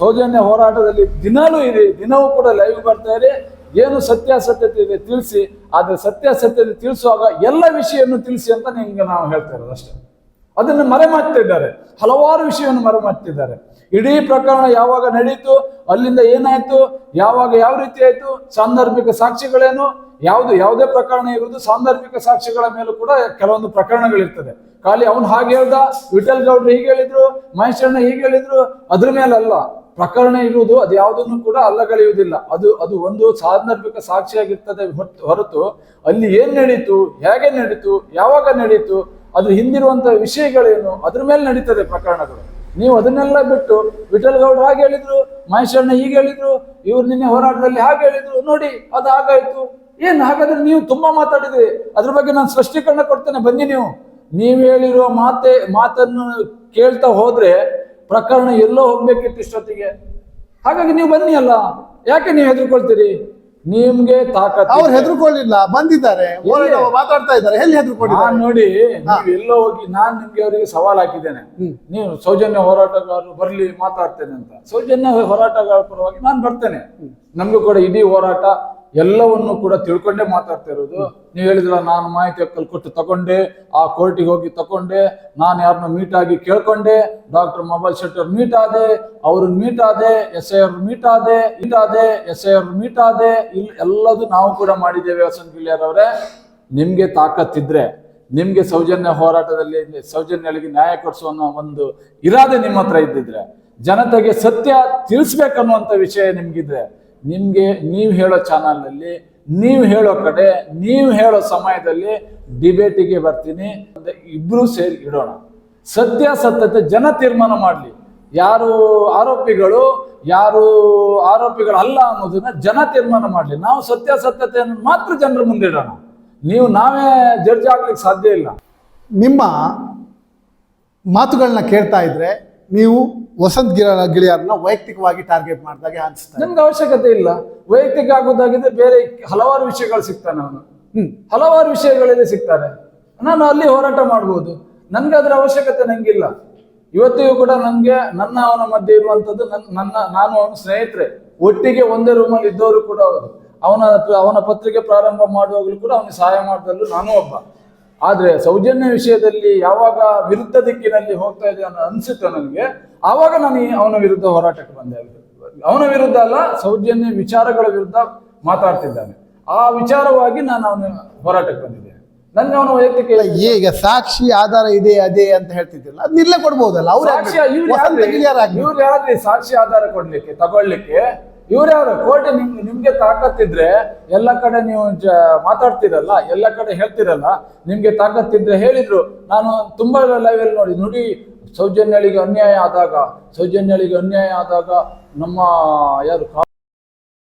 ಸೌಜನ್ಯ ಹೋರಾಟದಲ್ಲಿ ದಿನಾಲೂ ಇರಿ, ದಿನವೂ ಕೂಡ ಲೈವ್ ಬರ್ತಾ ಇರಿ. ಏನು ಸತ್ಯಾಸತ್ಯತೆ ಇದೆ ತಿಳಿಸಿ. ಆದ್ರೆ ಸತ್ಯಾಸತ್ಯತೆ ತಿಳಿಸುವಾಗ ಎಲ್ಲ ವಿಷಯವನ್ನು ತಿಳಿಸಿ ಅಂತ ನಿಮ್ಗೆ ನಾವು ಹೇಳ್ತಾ ಇರೋದು ಅಷ್ಟೇ. ಅದನ್ನು ಮರೆಮಾಚ್ತಿದ್ದಾರೆ ಹಲವಾರು ವಿಷಯವನ್ನು ಮರೆಮಾಚ್ತಿದ್ದಾರೆ ಇಡೀ ಪ್ರಕರಣ ಯಾವಾಗ ನಡೀತು, ಅಲ್ಲಿಂದ ಏನಾಯ್ತು, ಯಾವಾಗ ಯಾವ ರೀತಿ ಆಯ್ತು, ಸಾಂದರ್ಭಿಕ ಸಾಕ್ಷಿಗಳೇನು, ಯಾವುದು ಯಾವುದೇ ಪ್ರಕರಣ ಇರುವುದು ಸಾಂದರ್ಭಿಕ ಸಾಕ್ಷಿಗಳ ಮೇಲೂ ಕೂಡ ಕೆಲವೊಂದು ಪ್ರಕರಣಗಳಿರ್ತದೆ. ಖಾಲಿ ಅವನು ಹಾಗೆ ಹೇಳ್ದ, ವಿಠಲ್ ಗೌಡ್ರು ಹೀಗೆ ಹೇಳಿದ್ರು ಮಹೇಶಣ್ಣ ಹೀಗೆ ಹೇಳಿದ್ರು, ಅದ್ರ ಮೇಲಲ್ಲ ಪ್ರಕರಣ ಇರುವುದು ಅದು ಯಾವುದನ್ನು ಕೂಡ ಅಲ್ಲಗಳೆಯುವುದಿಲ್ಲ. ಅದು ಅದು ಒಂದು ಸಾಂದರ್ಭಿಕ ಸಾಕ್ಷಿಯಾಗಿರ್ತದೆ ಹೊರ್ತು- ಅಲ್ಲಿ ಏನ್ ನಡೀತು, ಹೇಗೆ ನಡೀತು, ಯಾವಾಗ ನಡೀತು, ಅದು ಹಿಂದಿರುವಂತಹ ವಿಷಯಗಳೇನು, ಅದ್ರ ಮೇಲೆ ನಡೀತದೆ ಪ್ರಕರಣಗಳು. ನೀವು ಅದನ್ನೆಲ್ಲ ಬಿಟ್ಟು ವಿಠಲ್ ಗೌಡ್ರು ಹಾಗೆ ಹೇಳಿದ್ರು ಮಹೇಶಣ್ಣ ಹೀಗೆ ಹೇಳಿದ್ರು, ಇವ್ರು ನಿನ್ನೆ ಹೋರಾಟದಲ್ಲಿ ಹಾಗೆ ಹೇಳಿದ್ರು, ನೋಡಿ ಅದು ಹಾಗಾಯ್ತು. ಏನ್ ಹಾಗಾದ್ರೆ ನೀವು ತುಂಬಾ ಮಾತಾಡಿದ್ರಿ. ಅದ್ರ ಬಗ್ಗೆ ನಾನು ಸ್ಪಷ್ಟೀಕರಣ ಕೊಡ್ತೇನೆ, ಬನ್ನಿ ನೀವು. ನೀವು ಹೇಳಿರುವ ಮಾತೆ, ಮಾತನ್ನು ಕೇಳ್ತಾ ಹೋದ್ರೆ ಪ್ರಕರಣ ಎಲ್ಲೋ ಹೋಗ್ಬೇಕಿತ್ತು ಇಷ್ಟೊತ್ತಿಗೆ. ಹಾಗಾಗಿ ನೀವು ಬನ್ನಿ ಅಲ್ಲ. ಯಾಕೆ ನೀವು ಹೆದರ್ಕೊಳ್ತೀರಿ? ನಿಮ್ಗೆ ತಾಕತ್ ಅವ್ರು ಹೆದರ್ಕೊಳ್ಳಿಲ್ಲ ಬಂದಿದ್ದಾರೆ ಮಾತಾಡ್ತಾ ಇದ್ದಾರೆ ಎಲ್ಲಿ ಹೆದರ್ಕೊಂಡಿದ್ದಾರೆ? ನಾನ್ ನೋಡಿ ನೀವು ಎಲ್ಲೋ ಹೋಗಿ ನಾನ್ ನಿಮ್ಗೆ ಅವರಿಗೆ ಸವಾಲ್ ಹಾಕಿದ್ದೇನೆ. ನೀವು ಸೌಜನ್ಯ ಹೋರಾಟಗಾರರು ಬರ್ಲಿ ಮಾತಾಡ್ತೇನೆ ಅಂತ. ಸೌಜನ್ಯ ಹೋರಾಟಗಾರ ಪರವಾಗಿ ನಾನು ಬರ್ತೇನೆ. ನಮ್ಗೂ ಕೂಡ ಇಡೀ ಹೋರಾಟ ಎಲ್ಲವನ್ನು ಕೂಡ ತಿಳ್ಕೊಂಡೇ ಮಾತಾಡ್ತಾ ಇರೋದು. ನೀವು ಹೇಳಿದ್ರ ನಾನು ಮಾಹಿತಿ ಹಕ್ಕಲ್ಲಿ ಕೊಟ್ಟು ತಗೊಂಡೆ, ಆ ಕೋರ್ಟಿಗೆ ಹೋಗಿ ತಗೊಂಡೆ, ನಾನು ಯಾರನ್ನ ಮೀಟ್ ಆಗಿ ಕೇಳ್ಕೊಂಡೆ, ಡಾಕ್ಟರ್ ಮೊಬೈಲ್ ಶೆಟ್ಟರ್ ಮೀಟ್ ಆದೆ ಅವ್ರನ್ನ ಮೀಟ್ ಆದೆ ಎಸ್ ಐ ಅವ್ರ ಮೀಟ್ ಆದೆ ಮೀಟ್ ಆದೆ ಎಸ್ ಐ ಅವ್ರ ಮೀಟ್ ಆದೆ ಇಲ್ಲಿ ಎಲ್ಲದು ನಾವು ಕೂಡ ಮಾಡಿದ್ದೇವೆ ವಸಂತ್ ಗಿಳಿಯರ್ ಅವರೇ. ನಿಮ್ಗೆ ತಾಕತ್ತಿದ್ರೆ ನಿಮ್ಗೆ ಸೌಜನ್ಯ ಹೋರಾಟದಲ್ಲಿ, ಸೌಜನ್ಯಗಳಿಗೆ ನ್ಯಾಯ ಕೊಡಿಸುವ ಒಂದು ಇರಾದೆ ನಿಮ್ಮ ಹತ್ರ ಇದ್ದಿದ್ರೆ, ಜನತೆಗೆ ಸತ್ಯ ತಿಳಿಸ್ಬೇಕನ್ನುವಂಥ ವಿಷಯ ನಿಮ್ಗಿದ್ರೆ ನಿಮ್ಗೆ ನೀವು ಹೇಳೋ ಚಾನಲ್ನಲ್ಲಿ, ನೀವು ಹೇಳೋ ಕಡೆ, ನೀವು ಹೇಳೋ ಸಮಯದಲ್ಲಿ ಡಿಬೇಟಿಗೆ ಬರ್ತೀನಿ. ಅಂದರೆ ಇಬ್ಬರೂ ಸೇರಿ ಇಡೋಣ. ಸತ್ಯಾಸತ್ಯತೆ ಜನ ತೀರ್ಮಾನ ಮಾಡಲಿ. ಯಾರು ಆರೋಪಿಗಳು, ಯಾರು ಆರೋಪಿಗಳಲ್ಲ ಅನ್ನೋದನ್ನ ಜನ ತೀರ್ಮಾನ ಮಾಡಲಿ. ನಾವು ಸತ್ಯಾಸತ್ಯತೆಯನ್ನು ಮಾತ್ರ ಜನರ ಮುಂದೆ ಇಡೋಣ. ನೀವು ನಾವೇ ಜಡ್ಜ್ ಆಗ್ಲಿಕ್ಕೆ ಸಾಧ್ಯ ಇಲ್ಲ. ನಿಮ್ಮ ಮಾತುಗಳನ್ನ ಕೇಳ್ತಾ ಇದ್ರೆ ನೀವು ವಸಂತ್ ಗಿರ ಗಿಳಿಯಾರನ್ನ ವೈಯಕ್ತಿಕವಾಗಿ ಟಾರ್ಗೆಟ್ ಮಾಡಿದಾಗ ಅನಿಸ್ತಾ ನಮ್ಗೆ ಅವಶ್ಯಕತೆ ಇಲ್ಲ. ವೈಯಕ್ತಿಕ ಆಗೋದಾಗಿದ್ರೆ ಬೇರೆ ಹಲವಾರು ವಿಷಯಗಳು ಸಿಗ್ತಾನೆ ಅವನು. ಹ್ಮ್. ಹಲವಾರು ವಿಷಯಗಳಲ್ಲಿ ಸಿಗ್ತಾರೆ. ನಾನು ಅಲ್ಲಿ ಹೋರಾಟ ಮಾಡ್ಬೋದು. ನನ್ಗೆ ಅದರ ಅವಶ್ಯಕತೆ ನಂಗಿಲ್ಲ. ಇವತ್ತಿಗೂ ಕೂಡ ನನಗೆ ನನ್ನ ಅವನ ಮಧ್ಯೆ ಇರುವಂತದ್ದು ನನ್ ನನ್ನ ನಾನು ಅವನ ಸ್ನೇಹಿತರೆ. ಒಟ್ಟಿಗೆ ಒಂದೇ ರೂಮಲ್ಲಿ ಇದ್ದವರು ಕೂಡ ಅವನು ಅವನ ಅವನ ಪತ್ರಿಕೆ ಪ್ರಾರಂಭ ಮಾಡುವಾಗಲೂ ಕೂಡ ಅವನಿಗೆ ಸಹಾಯ ಮಾಡಿದಲ್ಲೂ ನಾನು ಒಬ್ಬ. ಆದ್ರೆ ಸೌಜನ್ಯ ವಿಷಯದಲ್ಲಿ ಯಾವಾಗ ವಿರುದ್ಧ ದಿಕ್ಕಿನಲ್ಲಿ ಹೋಗ್ತಾ ಇದೆ ಅನ್ನೋ ಅನ್ಸುತ್ತೆ ನನಗೆ. ಆವಾಗ ನಾನು ಅವನ ವಿರುದ್ಧ ಹೋರಾಟಕ್ಕೆ ಬಂದೆ. ಅವನ ವಿರುದ್ಧ ಅಲ್ಲ ಸೌಜನ್ಯ ವಿಚಾರಗಳ ವಿರುದ್ಧ ಮಾತಾಡ್ತಿದ್ದಾನೆ. ಆ ವಿಚಾರವಾಗಿ ನಾನು ಅವನ ಹೋರಾಟಕ್ಕೆ ಬಂದಿದ್ದೆ ನನ್ಗೆ ಅವನ ವೈಯಕ್ತಿಕ ಈಗ ಸಾಕ್ಷಿ ಆಧಾರ ಇದೆ ಅದೇ ಅಂತ ಹೇಳ್ತಿದ್ದಿಲ್ಲ ಅದನ್ನ ಇಲ್ಲೇ ಕೊಡ್ಬೋದಲ್ಲ? ಅವ್ರ ಇವ್ರು ಆಗ್ಬೇಕು. ಸಾಕ್ಷಿ ಆಧಾರ ಕೊಡ್ಲಿಕ್ಕೆ ತಗೊಳ್ಲಿಕ್ಕೆ? ಇವ್ರು ಯಾರು? ಕೋರ್ಟ್ ನಿಮ್ ನಿಮ್ಗೆ ತಾಕತ್ತಿದ್ರೆ ಎಲ್ಲ ಕಡೆ ನೀವು ಮಾತಾಡ್ತಿರಲ್ಲ, ಎಲ್ಲ ಕಡೆ ಹೇಳ್ತಿರಲ್ಲ, ನಿಮ್ಗೆ ತಾಕತ್ತಿದ್ರೆ ಹೇಳಿದ್ರು. ನಾನು ತುಂಬಾ ಲೈವ್ ಅಲ್ಲಿ ನೋಡಿ, ನುಡಿ ಸೌಜನ್ಯಳಿಗೆ ಅನ್ಯಾಯ ಆದಾಗ, ಸೌಜನ್ಯಳಿಗೆ ಅನ್ಯಾಯ ಆದಾಗ ನಮ್ಮ ಯಾರು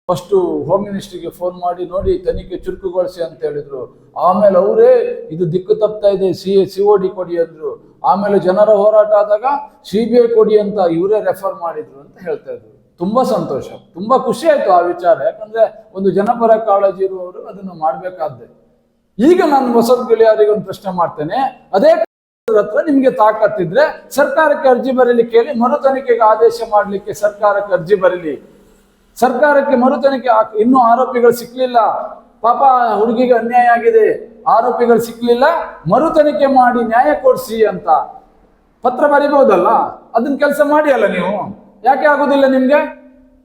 ಫಸ್ಟು ಹೋಮ್ ಮಿನಿಸ್ಟ್ರಿಗೆ ಫೋನ್ ಮಾಡಿ, ನೋಡಿ ತನಿಖೆ ಚುರುಕುಗೊಳಿಸಿ ಅಂತ ಹೇಳಿದ್ರು. ಆಮೇಲೆ ಅವರೇ ಇದು ದಿಕ್ಕು ತಪ್ತಾ ಇದೆ ಸಿ ಸಿ ಒ ಡಿ ಕೊಡಿ ಅಂದ್ರು. ಆಮೇಲೆ ಜನರ ಹೋರಾಟ ಆದಾಗ ಸಿ ಬಿ ಐ ಕೊಡಿ ಅಂತ ಇವರೇ ರೆಫರ್ ಮಾಡಿದ್ರು ಅಂತ ಹೇಳ್ತಾ ಇದ್ರು. ತುಂಬಾ ಸಂತೋಷ, ತುಂಬ ಖುಷಿ ಆಯ್ತು ಆ ವಿಚಾರ. ಯಾಕಂದ್ರೆ ಒಂದು ಜನಪರ ಕಾಳಜಿ ಇರುವವರು ಅದನ್ನು ಮಾಡ್ಬೇಕಾದ್ರೆ. ಈಗ ನಾನು ವಸಂತ ಗೆಳೆಯರಿಗೆ ಒಂದು ಪ್ರಶ್ನೆ ಮಾಡ್ತೇನೆ. ಅದೇ ಹತ್ರ ನಿಮಗೆ ತಾಕತ್ತಿದ್ರೆ ಸರ್ಕಾರಕ್ಕೆ ಅರ್ಜಿ ಬರೀಲಿಕ್ಕೆ ಹೇಳಿ ಮರು ತನಿಖೆಗೆ ಆದೇಶ ಮಾಡಲಿಕ್ಕೆ ಸರ್ಕಾರಕ್ಕೆ ಅರ್ಜಿ ಬರೀಲಿ. ಸರ್ಕಾರಕ್ಕೆ ಮರು ತನಿಖೆ ಇನ್ನೂ ಆರೋಪಿಗಳು ಸಿಕ್ಲಿಲ್ಲ. ಪಾಪ ಹುಡುಗಿಗೆ ಅನ್ಯಾಯ ಆಗಿದೆ. ಆರೋಪಿಗಳು ಸಿಕ್ಕಲಿಲ್ಲ ಮರು ತನಿಖೆ ಮಾಡಿ ನ್ಯಾಯ ಕೊಡಿಸಿ ಅಂತ. ಪತ್ರ ಬರಿಬಹುದಲ್ಲ? ಅದನ್ನ ಕೆಲಸ ಮಾಡಿ ಅಲ್ಲ ನೀವು? ಯಾಕೆ ಆಗುದಿಲ್ಲ ನಿಮ್ಗೆ?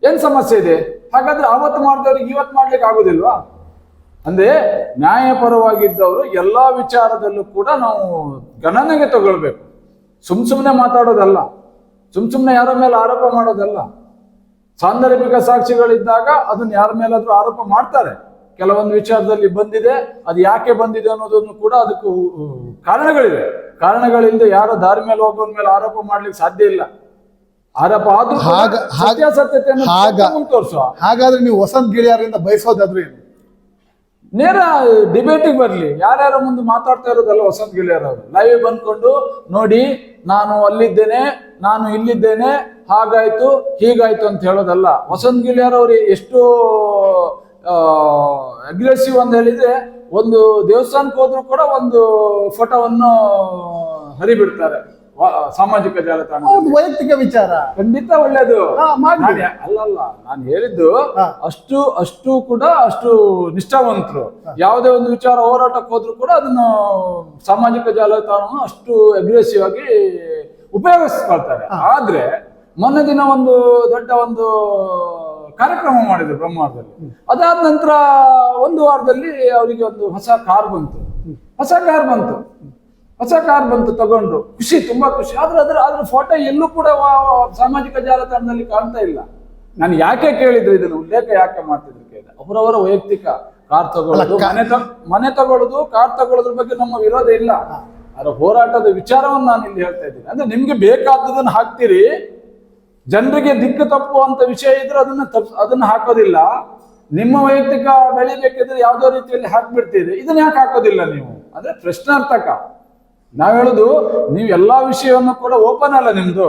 ಏನ್ ಸಮಸ್ಯೆ ಇದೆ? ಹಾಗಾದ್ರೆ ಅವತ್ತು ಮಾಡಿದವ್ರಿಗೆ ಇವತ್ತು ಮಾಡ್ಲಿಕ್ಕೆ ಆಗುದಿಲ್ವಾ? ಅಂದ್ರೆ ನ್ಯಾಯಪರವಾಗಿದ್ದವರು ಎಲ್ಲಾ ವಿಚಾರದಲ್ಲೂ ಕೂಡ ನಾವು ಗಣನೆಗೆ ತಗೊಳ್ಬೇಕು. ಸುಮ್ ಸುಮ್ಮನೆ ಮಾತಾಡೋದಲ್ಲ. ಸುಮ್ ಸುಮ್ಮನೆ ಯಾರ ಮೇಲೆ ಆರೋಪ ಮಾಡೋದಲ್ಲ. ಸಾಂದರ್ಭಿಕ ಸಾಕ್ಷಿಗಳಿದ್ದಾಗ ಅದನ್ನ ಯಾರ ಮೇಲಾದ್ರೂ ಆರೋಪ ಮಾಡ್ತಾರೆ. ಕೆಲವೊಂದು ವಿಚಾರದಲ್ಲಿ ಬಂದಿದೆ, ಅದು ಯಾಕೆ ಬಂದಿದೆ ಅನ್ನೋದನ್ನು ಕೂಡ ಅದಕ್ಕೂ ಕಾರಣಗಳಿವೆ. ಕಾರಣಗಳಿಂದ ಯಾರೋ ದಾರಿ ಮೇಲೆ ಹೋಗೋನ್ ಮೇಲೆ ಆರೋಪ ಮಾಡ್ಲಿಕ್ಕೆ ಸಾಧ್ಯ ಇಲ್ಲ. ಹಾಗಾದ್ರೆ ನೀವು ವಸಂತ ಗೆಳೆಯರಿಂದ ಬಯಸೋದಾದ್ರೂ ಏನು? ನೇರ ಡಿಬೇಟಿಗೆ ಬರಲಿ. ಯಾರ್ಯಾರ ಮುಂದೆ ಮಾತಾಡ್ತಾ ಇರೋದಲ್ಲ ವಸಂತ ಗಿಳಿಯರ್ ಅವರು ಲೈವ್ ಬಂದ್ಕೊಂಡು ನೋಡಿ ನಾನು ಅಲ್ಲಿದ್ದೇನೆ ನಾನು ಇಲ್ಲಿದ್ದೇನೆ ಹಾಗಾಯ್ತು ಹೀಗಾಯ್ತು ಅಂತ ಹೇಳೋದಲ್ಲ. ವಸಂತ ಗಿಳಿಯರ್ ಅವರು ಎಷ್ಟು ಅಗ್ರೆಸಿವ್ ಅಂತ ಹೇಳಿದ್ರೆ ಒಂದು ದೇವಸ್ಥಾನಕ್ಕೆ ಹೋದ್ರು ಕೂಡ ಒಂದು ಫೋಟೋವನ್ನು ಹರಿಬಿಡ್ತಾರೆ. ಸಾಮಾಜಿಕ ಜಾಲತಾಣ ವೈಯಕ್ತಿಕ ವಿಚಾರ. ಖಂಡಿತ ಒಳ್ಳೇದು. ಅಲ್ಲಲ್ಲ ನಾನು ಹೇಳಿದ್ದು ಅಷ್ಟು ಅಷ್ಟು ಕೂಡ ಅಷ್ಟು ನಿಷ್ಠಾವಂತರು. ಯಾವುದೇ ಒಂದು ವಿಚಾರ ಹೋರಾಟಕ್ಕೆ ಹೋದ್ರು ಕೂಡ ಅದನ್ನು ಸಾಮಾಜಿಕ ಜಾಲತಾಣವನ್ನು ಅಷ್ಟು ಅಗ್ರೆಸಿವ್ ಆಗಿ ಉಪಯೋಗಿಸ್ಕೊಳ್ತಾರೆ. ಆದ್ರೆ ಮೊನ್ನೆ ದಿನ ಒಂದು ದೊಡ್ಡ ಒಂದು ಕಾರ್ಯಕ್ರಮ ಮಾಡಿದ್ರು ಬ್ರಹ್ಮಾಂಡದಲ್ಲಿ ಅದಾದ ನಂತರ ಒಂದು ವಾರದಲ್ಲಿ ಅವರಿಗೆ ಒಂದು ಹೊಸ ಕಾರ್ ಬಂತು. ಹೊಸ ಕಾರ್ ಬಂತು. ಹೊಸ ಕಾರ್ ಬಂತು ತಗೊಂಡ್ರು ಖುಷಿ ತುಂಬಾ ಖುಷಿ. ಆದ್ರೆ ಅದ್ರ ಅದ್ರ ಫೋಟೋ ಎಲ್ಲೂ ಕೂಡ ಸಾಮಾಜಿಕ ಜಾಲತಾಣದಲ್ಲಿ ಕಾಣ್ತಾ ಇಲ್ಲ. ನಾನು ಯಾಕೆ ಕೇಳಿದ್ರು ಇದನ್ನ? ಉಲ್ಲೇಖ ಯಾಕೆ ಮಾಡ್ತಿದ್ರು ಕೇಳಿದೆ. ಅವರವರ ವೈಯಕ್ತಿಕ ಕಾರ್ ತಗೊಳ್ಳೋದು ಮನೆ ತ- ಮನೆ ತಗೊಳ್ಳೋದು ಕಾರ್ ತಗೊಳ್ಳೋದ್ರ ಬಗ್ಗೆ ನಮ್ಮ ವಿರೋಧ ಇಲ್ಲ. ಅದರ ಹೋರಾಟದ ವಿಚಾರವನ್ನು ನಾನು ಇಲ್ಲಿ ಹೇಳ್ತಾ ಇದ್ದೀನಿ. ಅಂದ್ರೆ ನಿಮ್ಗೆ ಬೇಕಾದದನ್ನ ಹಾಕ್ತೀರಿ. ಜನರಿಗೆ ದಿಕ್ಕು ತಪ್ಪುವಂತ ವಿಷಯ ಇದ್ರೆ ಅದನ್ನ ತಪ್ಪ ಅದನ್ನ ಹಾಕೋದಿಲ್ಲ. ನಿಮ್ಮ ವೈಯಕ್ತಿಕ ಬೆಳಿಬೇಕಿದ್ರೆ ಯಾವ್ದೋ ರೀತಿಯಲ್ಲಿ ಹಾಕ್ಬಿಡ್ತೀರಿ. ಇದನ್ನ ಯಾಕೆ ಹಾಕೋದಿಲ್ಲ ನೀವು? ಅಂದ್ರೆ ಪ್ರಶ್ನಾರ್ಥಕ. ನಾವ್ ಹೇಳುದು, ನೀವು ಎಲ್ಲಾ ವಿಷಯವನ್ನು ಕೂಡ ಓಪನ್ ಅಲ್ಲ ನಿಮ್ದು.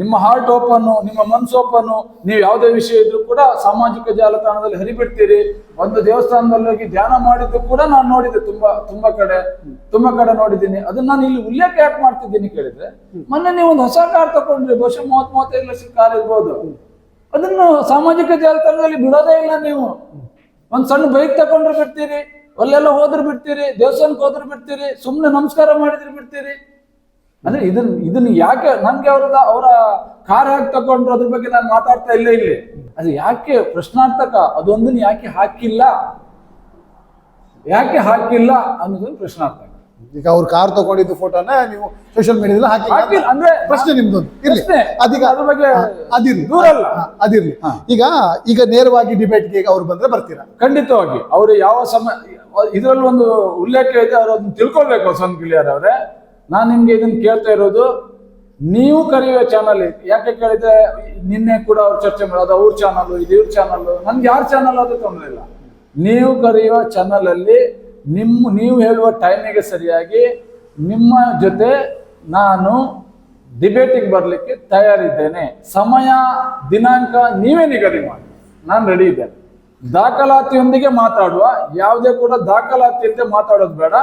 ನಿಮ್ಮ ಹಾರ್ಟ್ ಓಪನ್ ನಿಮ್ಮ ಮನ್ಸು ಓಪನ್ ನೀವು ಯಾವುದೇ ವಿಷಯ ಇದ್ರೂ ಕೂಡ ಸಾಮಾಜಿಕ ಜಾಲತಾಣದಲ್ಲಿ ಹರಿಬಿಡ್ತೀರಿ. ಒಂದು ದೇವಸ್ಥಾನದಲ್ಲಿ ಹೋಗಿ ಧ್ಯಾನ ಮಾಡಿದ್ದು ಕೂಡ ನಾನು ನೋಡಿದ್ದೆ ತುಂಬಾ ತುಂಬಾ ಕಡೆ ತುಂಬಾ ಕಡೆ ನೋಡಿದ್ದೀನಿ. ಅದನ್ನ ನಾನು ಇಲ್ಲಿ ಉಲ್ಲೇಖ ಯಾಕೆ ಮಾಡ್ತಿದ್ದೀನಿ ಕೇಳಿದ್ರೆ, ಮೊನ್ನೆ ನೀವು ಒಂದು ಹೊಸ ಕಾರ್ ತಗೊಂಡ್ರಿ ಬಹುಶಃ ಮೂವತ್ ಮೂವತ್ತೈದು ಲಕ್ಷದ ಕಾರ್ ಇರ್ಬೋದು. ಅದನ್ನು ಸಾಮಾಜಿಕ ಜಾಲತಾಣದಲ್ಲಿ ಬಿಡೋದೇ ಇಲ್ಲ ನೀವು. ಒಂದು ಸಣ್ಣ ಬೈಕ್ ತಗೊಂಡ್ರೆ ಬಿಡ್ತೀರಿ. ಅಲ್ಲೆಲ್ಲ ಹೋದ್ರು ಬಿಡ್ತೀರಿ, ದೇವಸ್ಥಾನಕ್ಕೆ ಹೋದ್ರು ಬಿಡ್ತೀರಿ ಸುಮ್ಮನೆ ನಮಸ್ಕಾರ ಮಾಡಿದ್ರು ಬಿಡ್ತೀರಿ. ಅಂದ್ರೆ ಇದನ್ನ ಇದನ್ನ ಯಾಕೆ ನನ್ಗೆ ಅವ್ರದ, ಅವರ ಕಾರ್ ಹಾಕಿ ತಗೊಂಡ್ರು, ಅದ್ರ ಬಗ್ಗೆ ನಾನು ಮಾತಾಡ್ತಾ ಇಲ್ಲ ಇಲ್ಲಿ. ಅದು ಯಾಕೆ ಪ್ರಶ್ನಾರ್ಥಕ ಅದೊಂದನ್ನ ಯಾಕೆ ಹಾಕಿಲ್ಲ? ಯಾಕೆ ಹಾಕಿಲ್ಲ ಅನ್ನೋದನ್ನು ಪ್ರಶ್ನಾರ್ಥಕ. ಈಗ ಅವ್ರು ಕಾರ್ ತಗೊಂಡಿದ್ದು ಫೋಟೋನ ನೀವು ಸೋಷಿಯಲ್ ಮೀಡಿಯಾದಲ್ಲಿ ಹಾಕಿ ಅಂದ್ರೆ ಪ್ರಶ್ನೆ ನಿಮ್ದೊಂದು. ಇರ್ಲಿ. ಅದೀಗ ಅದ್ರ ಬಗ್ಗೆ ಅದಿರ್ಲಿ. ದೂರಲ್ಲ ಅದಿರ್ಲಿ. ಈಗ ಈಗ ನೇರವಾಗಿ ಡಿಬೇಟ್ಗೆ ಅವ್ರು ಬಂದ್ರೆ ಬರ್ತೀರಾ? ಖಂಡಿತವಾಗಿ. ಅವರು ಯಾವ ಸಮಯ ಇದರಲ್ಲಿ ಒಂದು ಉಲ್ಲೇಖ ಇದೆ ಅವ್ರು ಅದನ್ನ ತಿಳ್ಕೊಳ್ಬೇಕು ವಸಂತ್ ಗಿಳಿಯರ್ ಅವರೇ. ನಾನು ನಿಮ್ಗೆ ಇದನ್ನ ಕೇಳ್ತಾ ಇರೋದು ನೀವು ಕರೆಯುವ ಚಾನಲ್ ಯಾಕೆ ಕೇಳಿದ್ರೆ ನಿನ್ನೆ ಕೂಡ ಅವ್ರು ಚರ್ಚೆ ಮಾಡೋದು ಅವ್ರ ಚಾನಲ್ ಇದು ಇವ್ರ ಚಾನಲ್ ನನ್ಗೆ ಯಾರ ಚಾನಲ್ ಅದು ತೊಂದರೆ ಇಲ್ಲ. ನೀವು ಕರೆಯುವ ಚಾನಲ್ ಅಲ್ಲಿ ನಿಮ್ಮ, ನೀವು ಹೇಳುವ ಟೈಮಿಗೆ ಸರಿಯಾಗಿ ನಿಮ್ಮ ಜೊತೆ ನಾನು ಡಿಬೇಟಿಗೆ ಬರಲಿಕ್ಕೆ ತಯಾರಿದ್ದೇನೆ. ಸಮಯ, ದಿನಾಂಕ ನೀವೇ ನಿಗದಿ ಮಾಡಿ. ನಾನು ರೆಡಿ ಇದ್ದೇನೆ. ದಾಖಲಾತಿಯೊಂದಿಗೆ ಮಾತಾಡುವ, ಯಾವುದೇ ಕೂಡ ದಾಖಲಾತಿ ಅಂತ ಮಾತಾಡೋದು ಬೇಡ.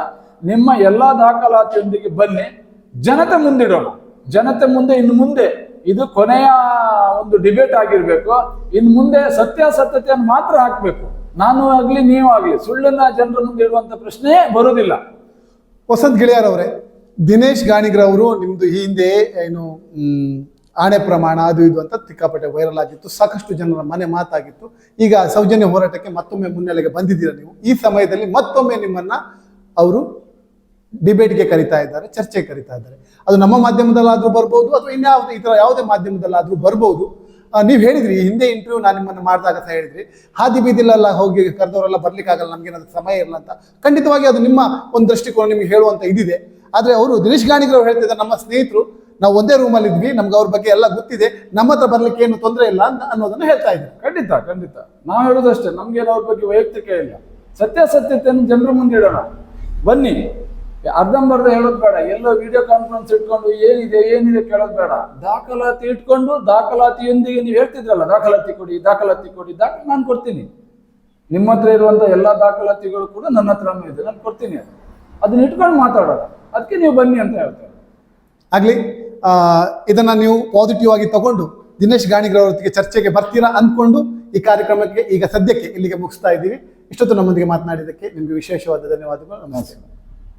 ನಿಮ್ಮ ಎಲ್ಲ ದಾಖಲಾತಿಯೊಂದಿಗೆ ಬನ್ನಿ. ಜನತೆ ಮುಂದಿಡೋಣ. ಜನತೆ ಮುಂದೆ, ಇನ್ನು ಮುಂದೆ ಇದು ಕೊನೆಯ ಒಂದು ಡಿಬೇಟ್ ಆಗಿರಬೇಕು. ಇನ್ನು ಮುಂದೆ ಸತ್ಯಾಸತ್ಯತೆಯನ್ನು ಮಾತ್ರ ಹಾಕ್ಬೇಕು. ನಾನು ಆಗ್ಲಿ, ನೀವು ಆಗ್ಲಿ, ಸುಳ್ಳನ್ನ ಜನರ ಮುಂದೆ ಇಡುವಂತ ಪ್ರಶ್ನೆ ಬರುವುದಿಲ್ಲ ವಸಂತ್ ಗಿಳಿಯಾರ್ ದಿನೇಶ್ ಗಾಣಿಗ್ರ ಅವರು ನಿಮ್ದು ಈ ಹಿಂದೆ ಏನು ಆಣೆ ಪ್ರಮಾಣ, ಅದು ಇದು ಅಂತ ತಿಕ್ಕಾಪಟ್ಟೆ ವೈರಲ್ ಆಗಿತ್ತು, ಸಾಕಷ್ಟು ಜನರ ಮನೆ ಮಾತಾಗಿತ್ತು. ಈಗ ಸೌಜನ್ಯ ಹೋರಾಟಕ್ಕೆ ಮತ್ತೊಮ್ಮೆ ಮುನ್ನೆಲೆಗೆ ಬಂದಿದ್ದೀರಾ ನೀವು? ಈ ಸಮಯದಲ್ಲಿ ಮತ್ತೊಮ್ಮೆ ನಿಮ್ಮನ್ನ ಅವರು ಡಿಬೇಟ್ಗೆ ಕರಿತಾ ಇದ್ದಾರೆ, ಚರ್ಚೆಗೆ ಕರಿತಾ ಇದ್ದಾರೆ. ಅದು ನಮ್ಮ ಮಾಧ್ಯಮದಲ್ಲಾದ್ರೂ ಬರ್ಬೋದು ಅಥವಾ ಇನ್ಯಾವುದೇ ಈ ಥರ ಯಾವುದೇ ಮಾಧ್ಯಮದಲ್ಲಾದ್ರೂ ಬರ್ಬೋದು. ನೀವು ಹೇಳಿದ್ರಿ ಹಿಂದೆ ಇಂಟರ್ವ್ಯೂ ನಾನು ನಿಮ್ಮನ್ನು ಮಾಡಿದಾಗ ಸಹ ಹೇಳಿದ್ರಿ. ಹಾದಿ ಬೀದಿಲೆಲ್ಲ ಹೋಗಿ ಕರೆದವರೆಲ್ಲ ಬರ್ಲಿಕ್ಕಾಗಲ್ಲ ಏನಾದ್ರು ಸಮಯ ಇರಲ್ಲ ಅಂತ. ಖಂಡಿತವಾಗಿ ಅದು ನಿಮ್ಮ ಒಂದು ದೃಷ್ಟಿಕೋನ ನಿಮಗೆ ಹೇಳುವಂತ ಇದಿದೆ. ಆದ್ರೆ ಅವರು ದಿನೇಶ್ ಅವ್ರು ಹೇಳ್ತಿದ್ದಾರೆ, ನಮ್ಮ ಸ್ನೇಹಿತರು, ನಾವು ಒಂದೇ ರೂಮಲ್ಲಿ ಇದ್ವಿ, ನಮ್ಗೆ ಅವ್ರ ಬಗ್ಗೆ ಎಲ್ಲ ಗೊತ್ತಿದೆ, ನಮ್ಮ ಹತ್ರ ಬರ್ಲಿಕ್ಕೆ ಏನು ತೊಂದರೆ ಇಲ್ಲ ಅಂತ ಅನ್ನೋದನ್ನ ಹೇಳ್ತಾ ಇದ್ದಾರೆ. ಖಂಡಿತ ಖಂಡಿತ. ನಾವು ಹೇಳೋದಷ್ಟೇ ನಮ್ಗೆಲ್ಲ ಅವ್ರ ಬಗ್ಗೆ ವೈಯಕ್ತಿಕ ಇಲ್ಲ. ಸತ್ಯಾಸತ್ಯತೆಯನ್ನು ಜನರ ಮುಂದೆ ಇಡೋಣ ಬನ್ನಿ ಅರ್ಧಂಬರ್ಧ ಹೇಳೋದು ಬೇಡ. ಎಲ್ಲೋ ವಿಡಿಯೋ ಕಾನ್ಫರೆನ್ಸ್ ಇಟ್ಕೊಂಡು ಏನಿದೆ ಏನಿದೆ ಕೇಳೋದು ಬೇಡ. ದಾಖಲಾತಿ ಇಟ್ಕೊಂಡು ದಾಖಲಾತಿಯೊಂದಿಗೆ ನೀವು ಹೇಳ್ತಿದ್ರಲ್ಲ, ದಾಖಲಾತಿ ಕೊಡಿ ದಾಖಲಾತಿ ಕೊಡಿ ದಾಖಲೆ ನಾನು ಕೊಡ್ತೀನಿ. ನಿಮ್ಮ ಹತ್ರ ಇರುವಂಥ ಎಲ್ಲ ದಾಖಲಾತಿಗಳು ಕೂಡ ನನ್ನ ಹತ್ರನೂ ಇದೆ, ನಾನು ಕೊಡ್ತೀನಿ. ಅದು ಅದನ್ನ ಇಟ್ಕೊಂಡು ಮಾತಾಡೋದು. ಅದಕ್ಕೆ ನೀವು ಬನ್ನಿ ಅಂತ ಹೇಳ್ತಾರೆ. ಆಗ್ಲಿ ಇದನ್ನ ನೀವು ಪಾಸಿಟಿವ್ ಆಗಿ ತಗೊಂಡು ದಿನೇಶ್ ಗಾಣಿಗ್ರವರೊತ್ತಿಗೆ ಚರ್ಚೆಗೆ ಬರ್ತೀರಾ ಅಂದ್ಕೊಂಡು ಈ ಕಾರ್ಯಕ್ರಮಕ್ಕೆ ಈಗ ಸದ್ಯಕ್ಕೆ ಇಲ್ಲಿಗೆ ಮುಗಿಸ್ತಾ ಇದ್ದೀವಿ. ಇಷ್ಟೊತ್ತು ನಮ್ಮೊಂದಿಗೆ ಮಾತನಾಡಿದ್ದಕ್ಕೆ ನಿಮಗೆ ವಿಶೇಷವಾದ ಧನ್ಯವಾದಗಳು. ನಮಸ್ತೆ.